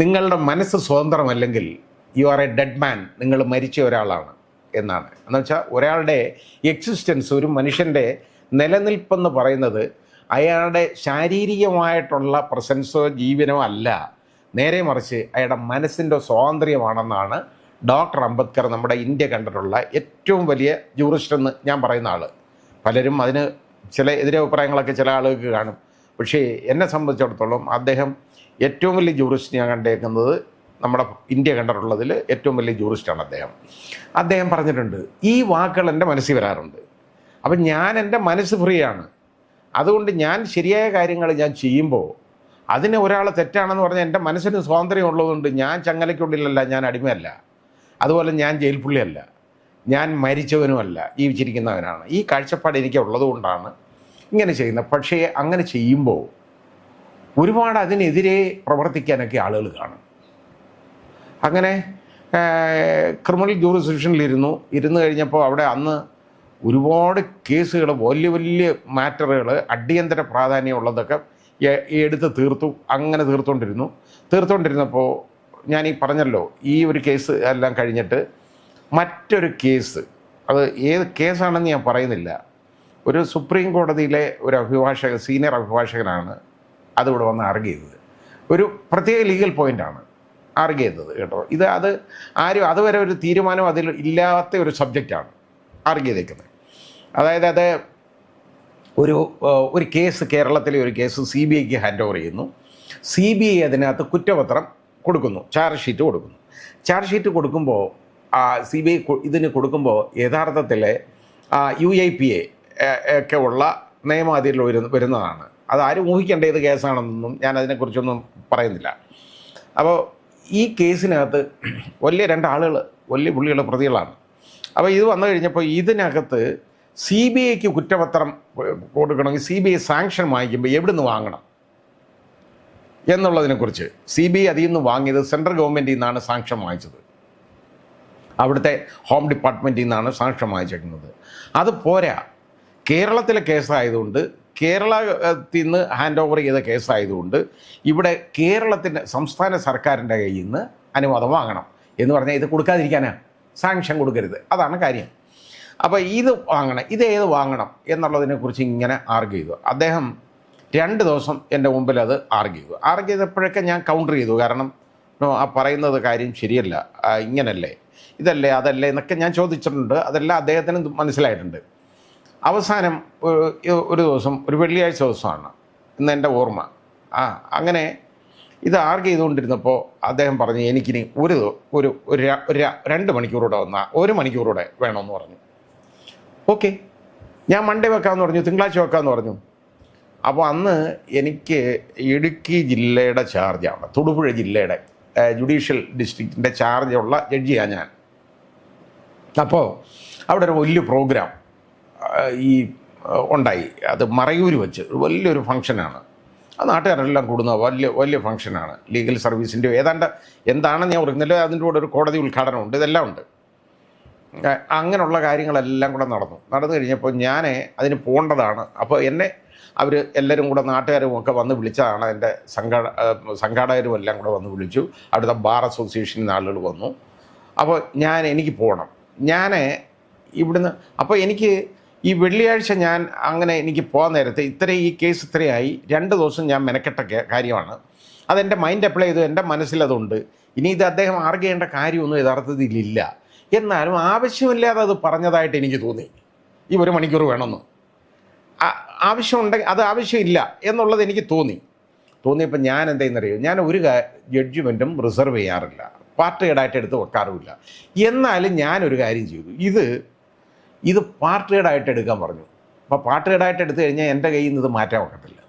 നിങ്ങളുടെ മനസ്സ് സ്വതന്ത്രമല്ലെങ്കിൽ you are a dead man നിങ്ങൾ മരിച്ച ഒരാളാണ് എന്നാണ്. എന്ന് വെച്ചാൽ ഒരാളുടെ എക്സിസ്റ്റൻസ് ഒരു മനുഷ്യന്റെ നിലനിൽപ്പെന്ന് പറയുന്നത് അയാളുടെ ശാരീരികമായിട്ടുള്ള പ്രസൻസോ ജീവനോ അല്ല. നേരെ മറിച്ച് അയാളുടെ മനസ്സിന്റെ സ്വാതന്ത്ര്യമാണെന്നാണ് ഡോക്ടർ അംബേദ്കർ നമ്മുടെ ഇന്ത്യ കണ്ടിട്ടുള്ള ഏറ്റവും വലിയ ജൂറിസ്റ്റ് എന്ന് ഞാൻ പറയുന്ന ആൾ പലരും അതിന് ചില എതിരഭിപ്രായങ്ങളൊക്കെ ചില ആളുകൾക്ക് കാണും. പക്ഷേ എന്നെ സംബന്ധിച്ചിടത്തോളം അദ്ദേഹം ഏറ്റവും വലിയ ജൂറിസ്റ്റ് ഞാൻ കണ്ടേക്കുന്നത് നമ്മുടെ ഇന്ത്യ കണ്ടിട്ടുള്ളതിൽ ഏറ്റവും വലിയ ജൂറിസ്റ്റാണ് അദ്ദേഹം. അദ്ദേഹം പറഞ്ഞിട്ടുണ്ട് ഈ വാക്കുകൾ എന്റെ മനസ്സിൽ വരാറുണ്ട്. അപ്പം ഞാൻ എന്റെ മനസ്സ് ഫ്രീ ആണ്. അതുകൊണ്ട് ഞാൻ ശരിയായ കാര്യങ്ങൾ ഞാൻ ചെയ്യുമ്പോൾ അതിന് ഒരാൾ തെറ്റാണെന്ന് പറഞ്ഞാൽ എന്റെ മനസ്സിന് സ്വാതന്ത്ര്യം ഉള്ളതുകൊണ്ട് ഞാൻ ചങ്ങലയ്ക്കുള്ളിലല്ല ഞാൻ അടിമയല്ല. അതുപോലെ ഞാൻ ജയിൽ പുള്ളിയല്ല. ഞാൻ മരിച്ചവനുമല്ല ജീവിച്ചിരിക്കുന്നവനാണ്. ഈ കാഴ്ചപ്പാട് എനിക്ക് ഉള്ളതുകൊണ്ടാണ് ഇങ്ങനെ ചെയ്യുന്നത്. പക്ഷേ അങ്ങനെ ചെയ്യുമ്പോൾ ഒരുപാട് അതിനെതിരെ പ്രവർത്തിക്കാനൊക്കെ ആളുകൾ കാണും. അങ്ങനെ ക്രിമിനൽ ജൂറിസ്ഡിക്ഷനിലിരുന്നു ഇരുന്ന് കഴിഞ്ഞപ്പോൾ അവിടെ അന്ന് ഒരുപാട് കേസുകൾ വലിയ വലിയ മാറ്ററുകൾ അടിയന്തര പ്രാധാന്യമുള്ളതൊക്കെ എടുത്ത് തീർത്തു അങ്ങനെ തീർത്തുകൊണ്ടിരുന്നു തീർത്തുകൊണ്ടിരുന്നപ്പോൾ ഞാൻ ഈ പറഞ്ഞല്ലോ ഈ ഒരു കേസ് എല്ലാം കഴിഞ്ഞിട്ട് മറ്റൊരു കേസ് അത് ഏത് കേസാണെന്ന് ഞാൻ പറയുന്നില്ല. ഒരു സുപ്രീം കോടതിയിലെ ഒരു അഭിഭാഷക സീനിയർ അഭിഭാഷകനാണ് അതിവിടെ വന്ന് ആർഗ് ചെയ്തത്. ഒരു പ്രത്യേക ലീഗൽ പോയിന്റാണ്. ആർഗ് ചെയ്തത് കേട്ടോ. ഇത് അത് ആരും അതുവരെ ഒരു തീരുമാനം അതിൽ ഇല്ലാത്ത ഒരു സബ്ജക്റ്റാണ് ആർഗ് ചെയ്തേക്കുന്നത്. അതായത് അത് ഒരു ഒരു കേസ് കേരളത്തിലെ ഒരു കേസ് സി ബി ഐക്ക് ഹാൻഡ് ഓവർ ചെയ്യുന്നു. സി ബി ഐ അതിനകത്ത് കുറ്റപത്രം കൊടുക്കുന്നു. ചാർജ് ഷീറ്റ് കൊടുക്കുന്നു. ചാർജ് ഷീറ്റ് കൊടുക്കുമ്പോൾ ആ സി ബി ഐ ഇതിന് കൊടുക്കുമ്പോൾ യഥാർത്ഥത്തിൽ യു ഐ പി എ ഒക്കെ ഉള്ള നിയമം അതിൽ വരുന്ന വരുന്നതാണ്. അത് ആരും ഊഹിക്കേണ്ട ഏത് കേസാണെന്നൊന്നും ഞാൻ അതിനെക്കുറിച്ചൊന്നും പറയുന്നില്ല. അപ്പോൾ ഈ കേസിനകത്ത് വലിയ രണ്ടാളുകൾ വലിയ പുള്ളികളുടെ പ്രതികളാണ്. അപ്പോൾ ഇത് വന്നു കഴിഞ്ഞപ്പോൾ ഇതിനകത്ത് സി ബി ഐക്ക് കുറ്റപത്രം കൊടുക്കണമെങ്കിൽ സി ബി ഐ സാങ്ഷൻ വാങ്ങിക്കുമ്പോൾ എവിടെ നിന്ന് വാങ്ങണം എന്നുള്ളതിനെക്കുറിച്ച് സി ബി ഐ അതിൽ നിന്ന് വാങ്ങിയത് സെൻട്രൽ ഗവൺമെന്റിൽ നിന്നാണ് സാങ്ഷൻ വാങ്ങിച്ചത്. അവിടുത്തെ ഹോം ഡിപ്പാർട്ട്മെന്റിൽ നിന്നാണ് സാങ്ഷൻ വാങ്ങിച്ചിരിക്കുന്നത് അത് പോരാ. കേരളത്തിലെ കേസായതുകൊണ്ട് കേരളത്തിൽ നിന്ന് ഹാൻഡ് ഓവർ ചെയ്ത കേസായതുകൊണ്ട് ഇവിടെ കേരളത്തിന്റെ സംസ്ഥാന സർക്കാരിന്റെ കയ്യിൽ നിന്ന് അനുവാദം വാങ്ങണം എന്ന് പറഞ്ഞാൽ ഇത് കൊടുക്കാതിരിക്കാനാണ് സാങ്ഷൻ കൊടുക്കരുത്. അതാണ് കാര്യം. അപ്പോൾ ഇത് വാങ്ങണം ഇത് ഏത് വാങ്ങണം എന്നുള്ളതിനെക്കുറിച്ച് ഇങ്ങനെ ആർഗ്യു ചെയ്തു അദ്ദേഹം രണ്ട് ദിവസം എന്റെ മുമ്പിൽ അത് ആർഗ്യു ചെയ്തു ആർഗ് ചെയ്തപ്പോഴൊക്കെ ഞാൻ കൗണ്ടർ ചെയ്തു. കാരണം ആ പറയുന്നത് കാര്യം ശരിയല്ല. ഇങ്ങനല്ലേ. ഇതല്ലേ അതല്ലേ എന്നൊക്കെ ഞാൻ ചോദിച്ചിട്ടുണ്ട്. അതെല്ലാം അദ്ദേഹത്തിന് മനസ്സിലായിട്ടുണ്ട്. അവസാനം ഒരു- ദിവസം ഒരു വെള്ളിയാഴ്ച ദിവസമാണ്. ഇന്ന് എന്റെ ഓർമ്മ. ആ അങ്ങനെ ഇത് ആർഗ് ചെയ്തുകൊണ്ടിരുന്നപ്പോൾ അദ്ദേഹം പറഞ്ഞു എനിക്കിനി ഒരു ഒരു ഒരു രണ്ട് മണിക്കൂറൂടെ വന്നാൽ ഒരു മണിക്കൂറൂടെ വേണമെന്ന് പറഞ്ഞു. ഓക്കെ. ഞാൻ മൺഡേ വെക്കാമെന്ന് പറഞ്ഞു തിങ്കളാഴ്ച വെക്കാമെന്ന് പറഞ്ഞു. അപ്പോൾ അന്ന് എനിക്ക് ഇടുക്കി ജില്ലയുടെ ചാർജാണ് തൊടുപുഴ ജില്ലയുടെ ജുഡീഷ്യൽ ഡിസ്ട്രിക്റ്റിന്റെ ചാർജുള്ള ജഡ്ജിയാണ് ഞാൻ. അപ്പോൾ അവിടെ ഒരു വലിയ പ്രോഗ്രാം ഈ ഉണ്ടായി. അത് മറയൂർ വെച്ച്. വലിയൊരു ഫംഗ്ഷനാണ്. ആ നാട്ടുകാരെല്ലാം കൂടുന്ന വലിയ വലിയ ഫംഗ്ഷനാണ്. ലീഗൽ സർവീസിന്റെ ഏതാണ്ട് എന്താണെന്ന് ഞാൻ പറയുന്നില്ല അതിന്റെ കൂടെ ഒരു കോടതി ഉദ്ഘാടനമുണ്ട് ഇതെല്ലാം ഉണ്ട്. അങ്ങനെയുള്ള കാര്യങ്ങളെല്ലാം കൂടെ നടന്നു. നടന്നു കഴിഞ്ഞപ്പോൾ ഞാൻ അതിന് പോകേണ്ടതാണ്. അപ്പോൾ എന്നെ അവർ എല്ലാവരും കൂടെ നാട്ടുകാരും ഒക്കെ വന്ന് വിളിച്ചതാണ്. എന്റെ സംഘാട സംഘാടകരും എല്ലാം കൂടെ വന്ന് വിളിച്ചു. അവിടുത്തെ ബാർ അസോസിയേഷനിൽ ആളുകൾ വന്നു. അപ്പോൾ ഞാൻ എനിക്ക് പോകണം. ഞാൻ ഇവിടുന്ന് അപ്പോൾ എനിക്ക് ഈ വെള്ളിയാഴ്ച ഞാൻ അങ്ങനെ എനിക്ക് പോകാൻ നേരത്തെ ഇത്ര ഈ കേസ് ഇത്രയായി. രണ്ട് ദിവസം ഞാൻ മെനക്കെട്ട കാര്യമാണ്. അതെന്റെ മൈൻഡ് അപ്ലൈ ചെയ്തു എന്റെ മനസ്സിലതുണ്ട് ഇനി ഇത് അദ്ദേഹം ആർഗ് ചെയ്യേണ്ട കാര്യമൊന്നും യഥാർത്ഥത്തിൽ ഇല്ല. എന്നാലും ആവശ്യമില്ലാതെ അത് പറഞ്ഞതായിട്ട് എനിക്ക് തോന്നി. ഈ ഒരു മണിക്കൂർ വേണമെന്ന്. ആവശ്യമുണ്ടെങ്കിൽ അത് ആവശ്യമില്ല എന്നുള്ളത് എനിക്ക് തോന്നി. തോന്നിയപ്പോൾ ഞാൻ എന്തെന്നറിയോ? ഞാൻ ഒരു ജഡ്ജ്മെന്റും റിസർവ് ചെയ്യാറില്ല. പാർട്ടികേടായിട്ട് എടുത്ത് വെക്കാറുമില്ല. എന്നാലും ഞാനൊരു കാര്യം ചെയ്തു. ഇത് ഇത് പാർട്ടിയുടെയായിട്ട് എടുക്കാൻ പറഞ്ഞു. അപ്പോൾ പാർട്ടിയുടെയായിട്ട് എടുത്തു കഴിഞ്ഞാൽ എന്റെ കയ്യിൽ നിന്ന് ഇത് മാറ്റാൻ ഒക്കത്തില്ല.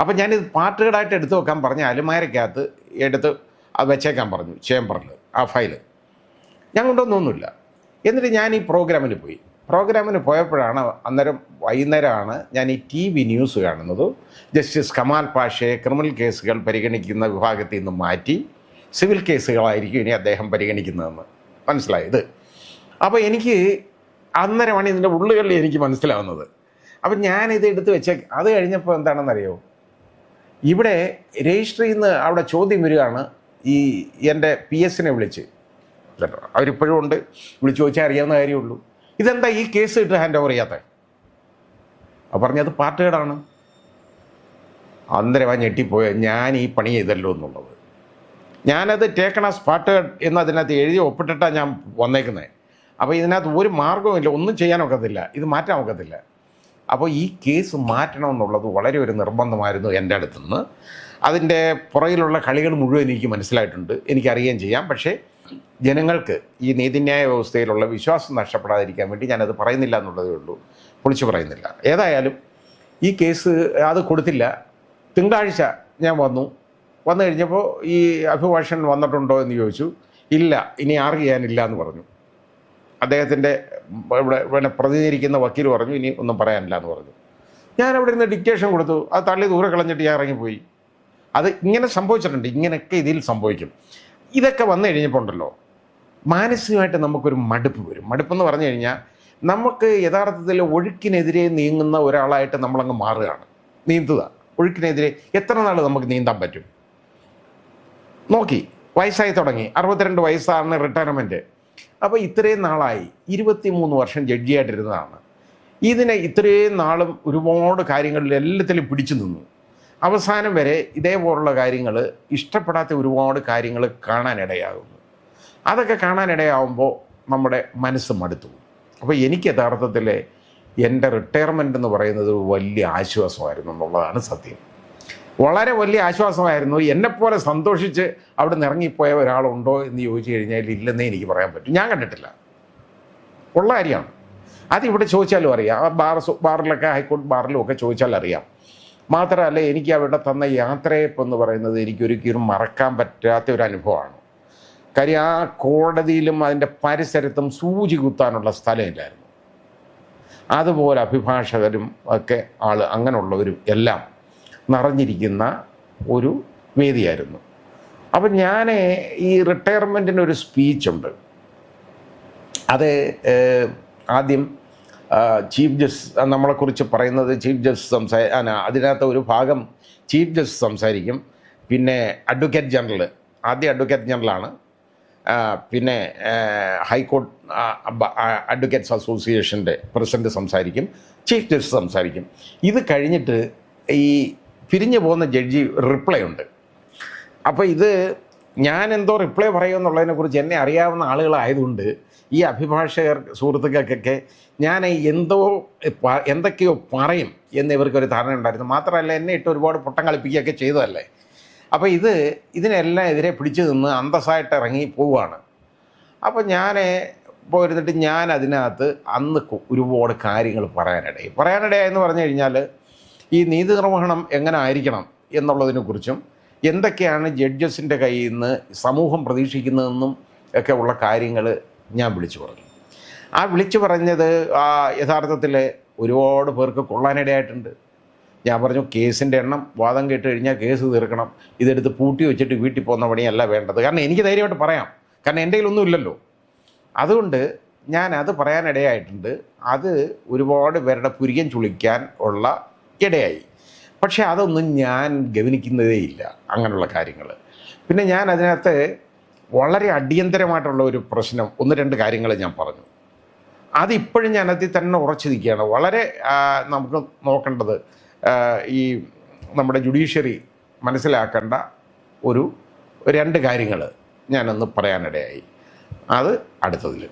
അപ്പം ഞാനിത് പാർട്ടിയുടെയായിട്ട് എടുത്തു വെക്കാൻ പറഞ്ഞ അലുമാരക്കകത്ത് എടുത്ത് വെച്ചേക്കാൻ പറഞ്ഞു ചേംബറിൽ ആ ഫയൽ ഞാൻ കൊണ്ടുവന്നൊന്നുമില്ല എന്നിട്ട് ഞാൻ ഈ പ്രോഗ്രാമിന് പോയി. പ്രോഗ്രാമിന് പോയപ്പോഴാണ് അന്നേരം വൈകുന്നേരമാണ് ഞാൻ ഈ ടി വി ന്യൂസ് കാണുന്നത്. ജസ്റ്റിസ് കമാൽ പാഷയെ ക്രിമിനൽ കേസുകൾ പരിഗണിക്കുന്ന വിഭാഗത്തിൽ നിന്ന് മാറ്റി സിവിൽ കേസുകളായിരിക്കും ഇനി അദ്ദേഹം പരിഗണിക്കുന്നതെന്ന് മനസ്സിലായത്. അപ്പോൾ എനിക്ക് അന്നേരമാണ് ഇതിന്റെ ഉള്ളുകളിൽ എനിക്ക് മനസ്സിലാവുന്നത്. അപ്പം ഞാനിത് എടുത്ത് വെച്ച അത് കഴിഞ്ഞപ്പോൾ എന്താണെന്നറിയോ? ഇവിടെ രജിസ്റ്ററിൽ നിന്ന് അവിടെ ചോദ്യം വരികയാണ് ഈ എന്റെ പി എസിനെ വിളിച്ച്. അവരിപ്പോഴും ഉണ്ട്. വിളിച്ച് ചോദിച്ചാൽ അറിയാവുന്ന കാര്യമുള്ളൂ. ഇതെന്താ ഈ കേസ് ഇട്ട് ഹാൻഡ് ഓവർ ചെയ്യാത്ത പറഞ്ഞത് പാർട്ടികേടാണ് ആ ഞെട്ടിപ്പോയ ഞാൻ ഈ പണി ചെയ്തല്ലോ എന്നുള്ളത്. ഞാനത് ടേക്കൺ ആസ് പാർട്ടികേഡ് എന്ന് അതിനകത്ത് എഴുതി ഒപ്പിട്ടിട്ടാണ് ഞാൻ വന്നേക്കുന്നത് അപ്പോൾ ഇതിനകത്ത് ഒരു മാർഗവുമില്ല ഒന്നും ചെയ്യാൻ ഒക്കത്തില്ല ഇത് മാറ്റാൻ ഒക്കത്തില്ല. അപ്പോൾ ഈ കേസ് മാറ്റണമെന്നുള്ളത് വളരെ ഒരു നിർബന്ധമായിരുന്നു എന്റെ അടുത്തുനിന്ന്. അതിന്റെ പുറകിലുള്ള കളികൾ മുഴുവൻ എനിക്ക് മനസ്സിലായിട്ടുണ്ട് എനിക്കറിയുകയും ചെയ്യാം. പക്ഷേ ജനങ്ങൾക്ക് ഈ നീതിന്യായ വ്യവസ്ഥയിലുള്ള വിശ്വാസം നഷ്ടപ്പെടാതിരിക്കാൻ വേണ്ടി ഞാനത് പറയുന്നില്ല എന്നുള്ളതേ ഉള്ളൂ പൊളിച്ചു പറയുന്നില്ല. ഏതായാലും ഈ കേസ് അത് കൊടുത്തില്ല. തിങ്കളാഴ്ച ഞാൻ വന്നു. വന്നു കഴിഞ്ഞപ്പോൾ ഈ അഭിഭാഷകൻ വന്നിട്ടുണ്ടോ എന്ന് ചോദിച്ചു. ഇല്ല ഇനി ആർക്ക് ചെയ്യാനില്ല എന്ന് പറഞ്ഞു. അദ്ദേഹത്തിന്റെ ഇവിടെ പിന്നെ പ്രതിനിധീകരിക്കുന്ന വക്കീൽ പറഞ്ഞു ഇനി ഒന്നും പറയാനില്ല എന്ന് പറഞ്ഞു. ഞാൻ അവിടെ ഇരുന്ന് ഡിക്റ്റേഷൻ കൊടുത്തു. അത് തള്ളി ദൂരെ കളഞ്ഞിട്ട് ഞാൻ ഇറങ്ങിപ്പോയി. അത് ഇങ്ങനെ സംഭവിച്ചിട്ടുണ്ട്. ഇങ്ങനെയൊക്കെ ഇതിൽ സംഭവിക്കും. ഇതൊക്കെ വന്നു കഴിഞ്ഞപ്പോൾ ഉണ്ടല്ലോ മാനസികമായിട്ട് നമുക്കൊരു മടുപ്പ് വരും. മടുപ്പെന്ന് പറഞ്ഞു കഴിഞ്ഞാൽ നമുക്ക് യഥാർത്ഥത്തിൽ ഒഴുക്കിനെതിരെ നീങ്ങുന്ന ഒരാളായിട്ട് നമ്മളങ്ങ് മാറുകയാണ്. നീന്തുക. ഒഴുക്കിനെതിരെ എത്ര നാൾ നമുക്ക് നീന്താൻ പറ്റും? നോക്കി. വയസ്സായി തുടങ്ങി. അറുപത്തിരണ്ട് വയസ്സാണ് റിട്ടയർമെന്റ് അപ്പോൾ ഇത്രയും നാളായി. ഇരുപത്തി മൂന്ന് വർഷം ജഡ്ജിയായിട്ടിരുന്നതാണ്. ഇതിനെ ഇത്രയും നാളും ഒരുപാട് കാര്യങ്ങളിൽ എല്ലാത്തിലും പിടിച്ചു നിന്നു. അവസാനം വരെ ഇതേപോലുള്ള കാര്യങ്ങൾ ഇഷ്ടപ്പെടാത്ത ഒരുപാട് കാര്യങ്ങൾ കാണാനിടയാകുന്നു. അതൊക്കെ കാണാനിടയാവുമ്പോൾ നമ്മുടെ മനസ്സ് മടുത്തു. അപ്പോൾ എനിക്ക് യഥാർത്ഥത്തിൽ എന്റെ റിട്ടയർമെന്റ് എന്ന് പറയുന്നത് വലിയ ആശ്വാസമായിരുന്നു എന്നുള്ളതാണ് സത്യം. വളരെ വലിയ ആശ്വാസമായിരുന്നു. എന്നെപ്പോലെ സന്തോഷിച്ച് അവിടെ നിന്ന് ഇറങ്ങിപ്പോയ ഒരാളുണ്ടോ എന്ന് ചോദിച്ചു കഴിഞ്ഞാൽ ഇല്ലെന്നേ എനിക്ക് പറയാൻ പറ്റും. ഞാൻ കണ്ടിട്ടില്ല. ഉള്ള കാര്യമാണ്. അതിവിടെ ചോദിച്ചാലും അറിയാം. ആ ബാർ ബാറിലൊക്കെ ഹൈക്കോടതി ബാറിലും ഒക്കെ ചോദിച്ചാൽ അറിയാം. മാത്രമല്ല എനിക്ക് അവിടെ തന്ന യാത്രയപ്പ് എന്ന് പറയുന്നത് എനിക്കൊരിക്കലും മറക്കാൻ പറ്റാത്ത ഒരു അനുഭവമാണ്. കാര്യം ആ കോടതിയിലും അതിന്റെ പരിസരത്തും സൂചി കുത്താനുള്ള സ്ഥലമില്ലായിരുന്നു. അതുപോലെ അഭിഭാഷകരും ഒക്കെ ആൾ അങ്ങനെയുള്ളവരും എല്ലാം നിറഞ്ഞിരിക്കുന്ന ഒരു വേദിയായിരുന്നു. അപ്പം ഞാൻ ഈ റിട്ടയർമെന്റിന് ഒരു സ്പീച്ചുണ്ട് അത് ആദ്യം ചീഫ് ജസ്റ്റിസ് നമ്മളെക്കുറിച്ച് പറയുന്നത് ചീഫ് ജസ്റ്റിസ് സംസാ അതിനകത്ത് ഒരു ഭാഗം ചീഫ് ജസ്റ്റിസ് സംസാരിക്കും. പിന്നെ അഡ്വക്കേറ്റ് ജനറൽ ആദ്യം അഡ്വക്കേറ്റ് ജനറലാണ് പിന്നെ ഹൈക്കോർട്ട് അഡ്വക്കേറ്റ്സ് അസോസിയേഷന്റെ പ്രസിഡന്റ് സംസാരിക്കും. ചീഫ് ജസ്റ്റിസ് സംസാരിക്കും. ഇത് കഴിഞ്ഞിട്ട് ഈ പിരിഞ്ഞു പോകുന്ന ജഡ്ജി റിപ്ലൈ ഉണ്ട്. അപ്പോൾ ഇത് ഞാൻ എന്തോ റിപ്ലൈ പറയുമെന്നുള്ളതിനെ കുറിച്ച് എന്നെ അറിയാവുന്ന ആളുകളായതുകൊണ്ട് ഈ അഭിഭാഷകർ സുഹൃത്തുക്കൾക്കൊക്കെ ഞാൻ എന്തോ എന്തൊക്കെയോ പറയും എന്ന് ഇവർക്കൊരു ധാരണ ഉണ്ടായിരുന്നു. മാത്രമല്ല എന്നെ ഇട്ട് ഒരുപാട് പൊട്ടം കളിപ്പിക്കുകയൊക്കെ ചെയ്തതല്ലേ? അപ്പോൾ ഇത് ഇതിനെല്ലാം എതിരെ പിടിച്ചു നിന്ന് അന്തസ്സായിട്ട് ഇറങ്ങി പോവുകയാണ്. അപ്പോൾ ഞാൻ പോയിരുന്നിട്ട് ഞാൻ അതിനകത്ത് അന്ന് ഒരുപാട് കാര്യങ്ങൾ പറയാനിടയായി. പറയാനിടയായെന്ന് പറഞ്ഞു കഴിഞ്ഞാൽ ഈ നീതി നിർവഹണം എങ്ങനെ ആയിരിക്കണം എന്നുള്ളതിനെക്കുറിച്ചും എന്തൊക്കെയാണ് ജഡ്ജസിന്റെ കയ്യിൽ നിന്ന് സമൂഹം പ്രതീക്ഷിക്കുന്നതെന്നും ഒക്കെ ഉള്ള കാര്യങ്ങൾ ഞാൻ വിളിച്ചു പറഞ്ഞു. ആ വിളിച്ചു പറഞ്ഞത് ആ യഥാർത്ഥത്തിൽ ഒരുപാട് പേർക്ക് കൊള്ളാനിടയായിട്ടുണ്ട്. ഞാൻ പറഞ്ഞു കേസിന്റെ എണ്ണം വാദം കേട്ട് കഴിഞ്ഞാൽ കേസ് തീർക്കണം. ഇതെടുത്ത് പൂട്ടി വെച്ചിട്ട് വീട്ടിൽ പോകുന്ന പണിയല്ല വേണ്ടത്. കാരണം എനിക്ക് ധൈര്യമായിട്ട് പറയാം. കാരണം എന്റെ കയ്യിലൊന്നും ഇല്ലല്ലോ. അതുകൊണ്ട് ഞാൻ അത് പറയാനിടയായിട്ടുണ്ട്. അത് ഒരുപാട് പേരുടെ പുരികൻ ചുളിക്കാൻ ഉള്ള ഇടയായി. പക്ഷേ അതൊന്നും ഞാൻ ഗവനിക്കുന്നതേ ഇല്ല അങ്ങനെയുള്ള കാര്യങ്ങൾ പിന്നെ ഞാൻ അതിനകത്ത് വളരെ അടിയന്തരമായിട്ടുള്ള ഒരു പ്രശ്നം ഒന്ന് രണ്ട് കാര്യങ്ങൾ ഞാൻ പറഞ്ഞു. അതിപ്പോഴും ഞാൻ അതിൽ തന്നെ ഉറച്ചു നിൽക്കുകയാണ്. വളരെ നമുക്ക് നോക്കേണ്ടത് ഈ നമ്മുടെ ജുഡീഷ്യറി മനസ്സിലാക്കേണ്ട ഒരു രണ്ട് കാര്യങ്ങൾ ഞാനൊന്ന് പറയാനിടയായി. അത് അടുത്തതിൽ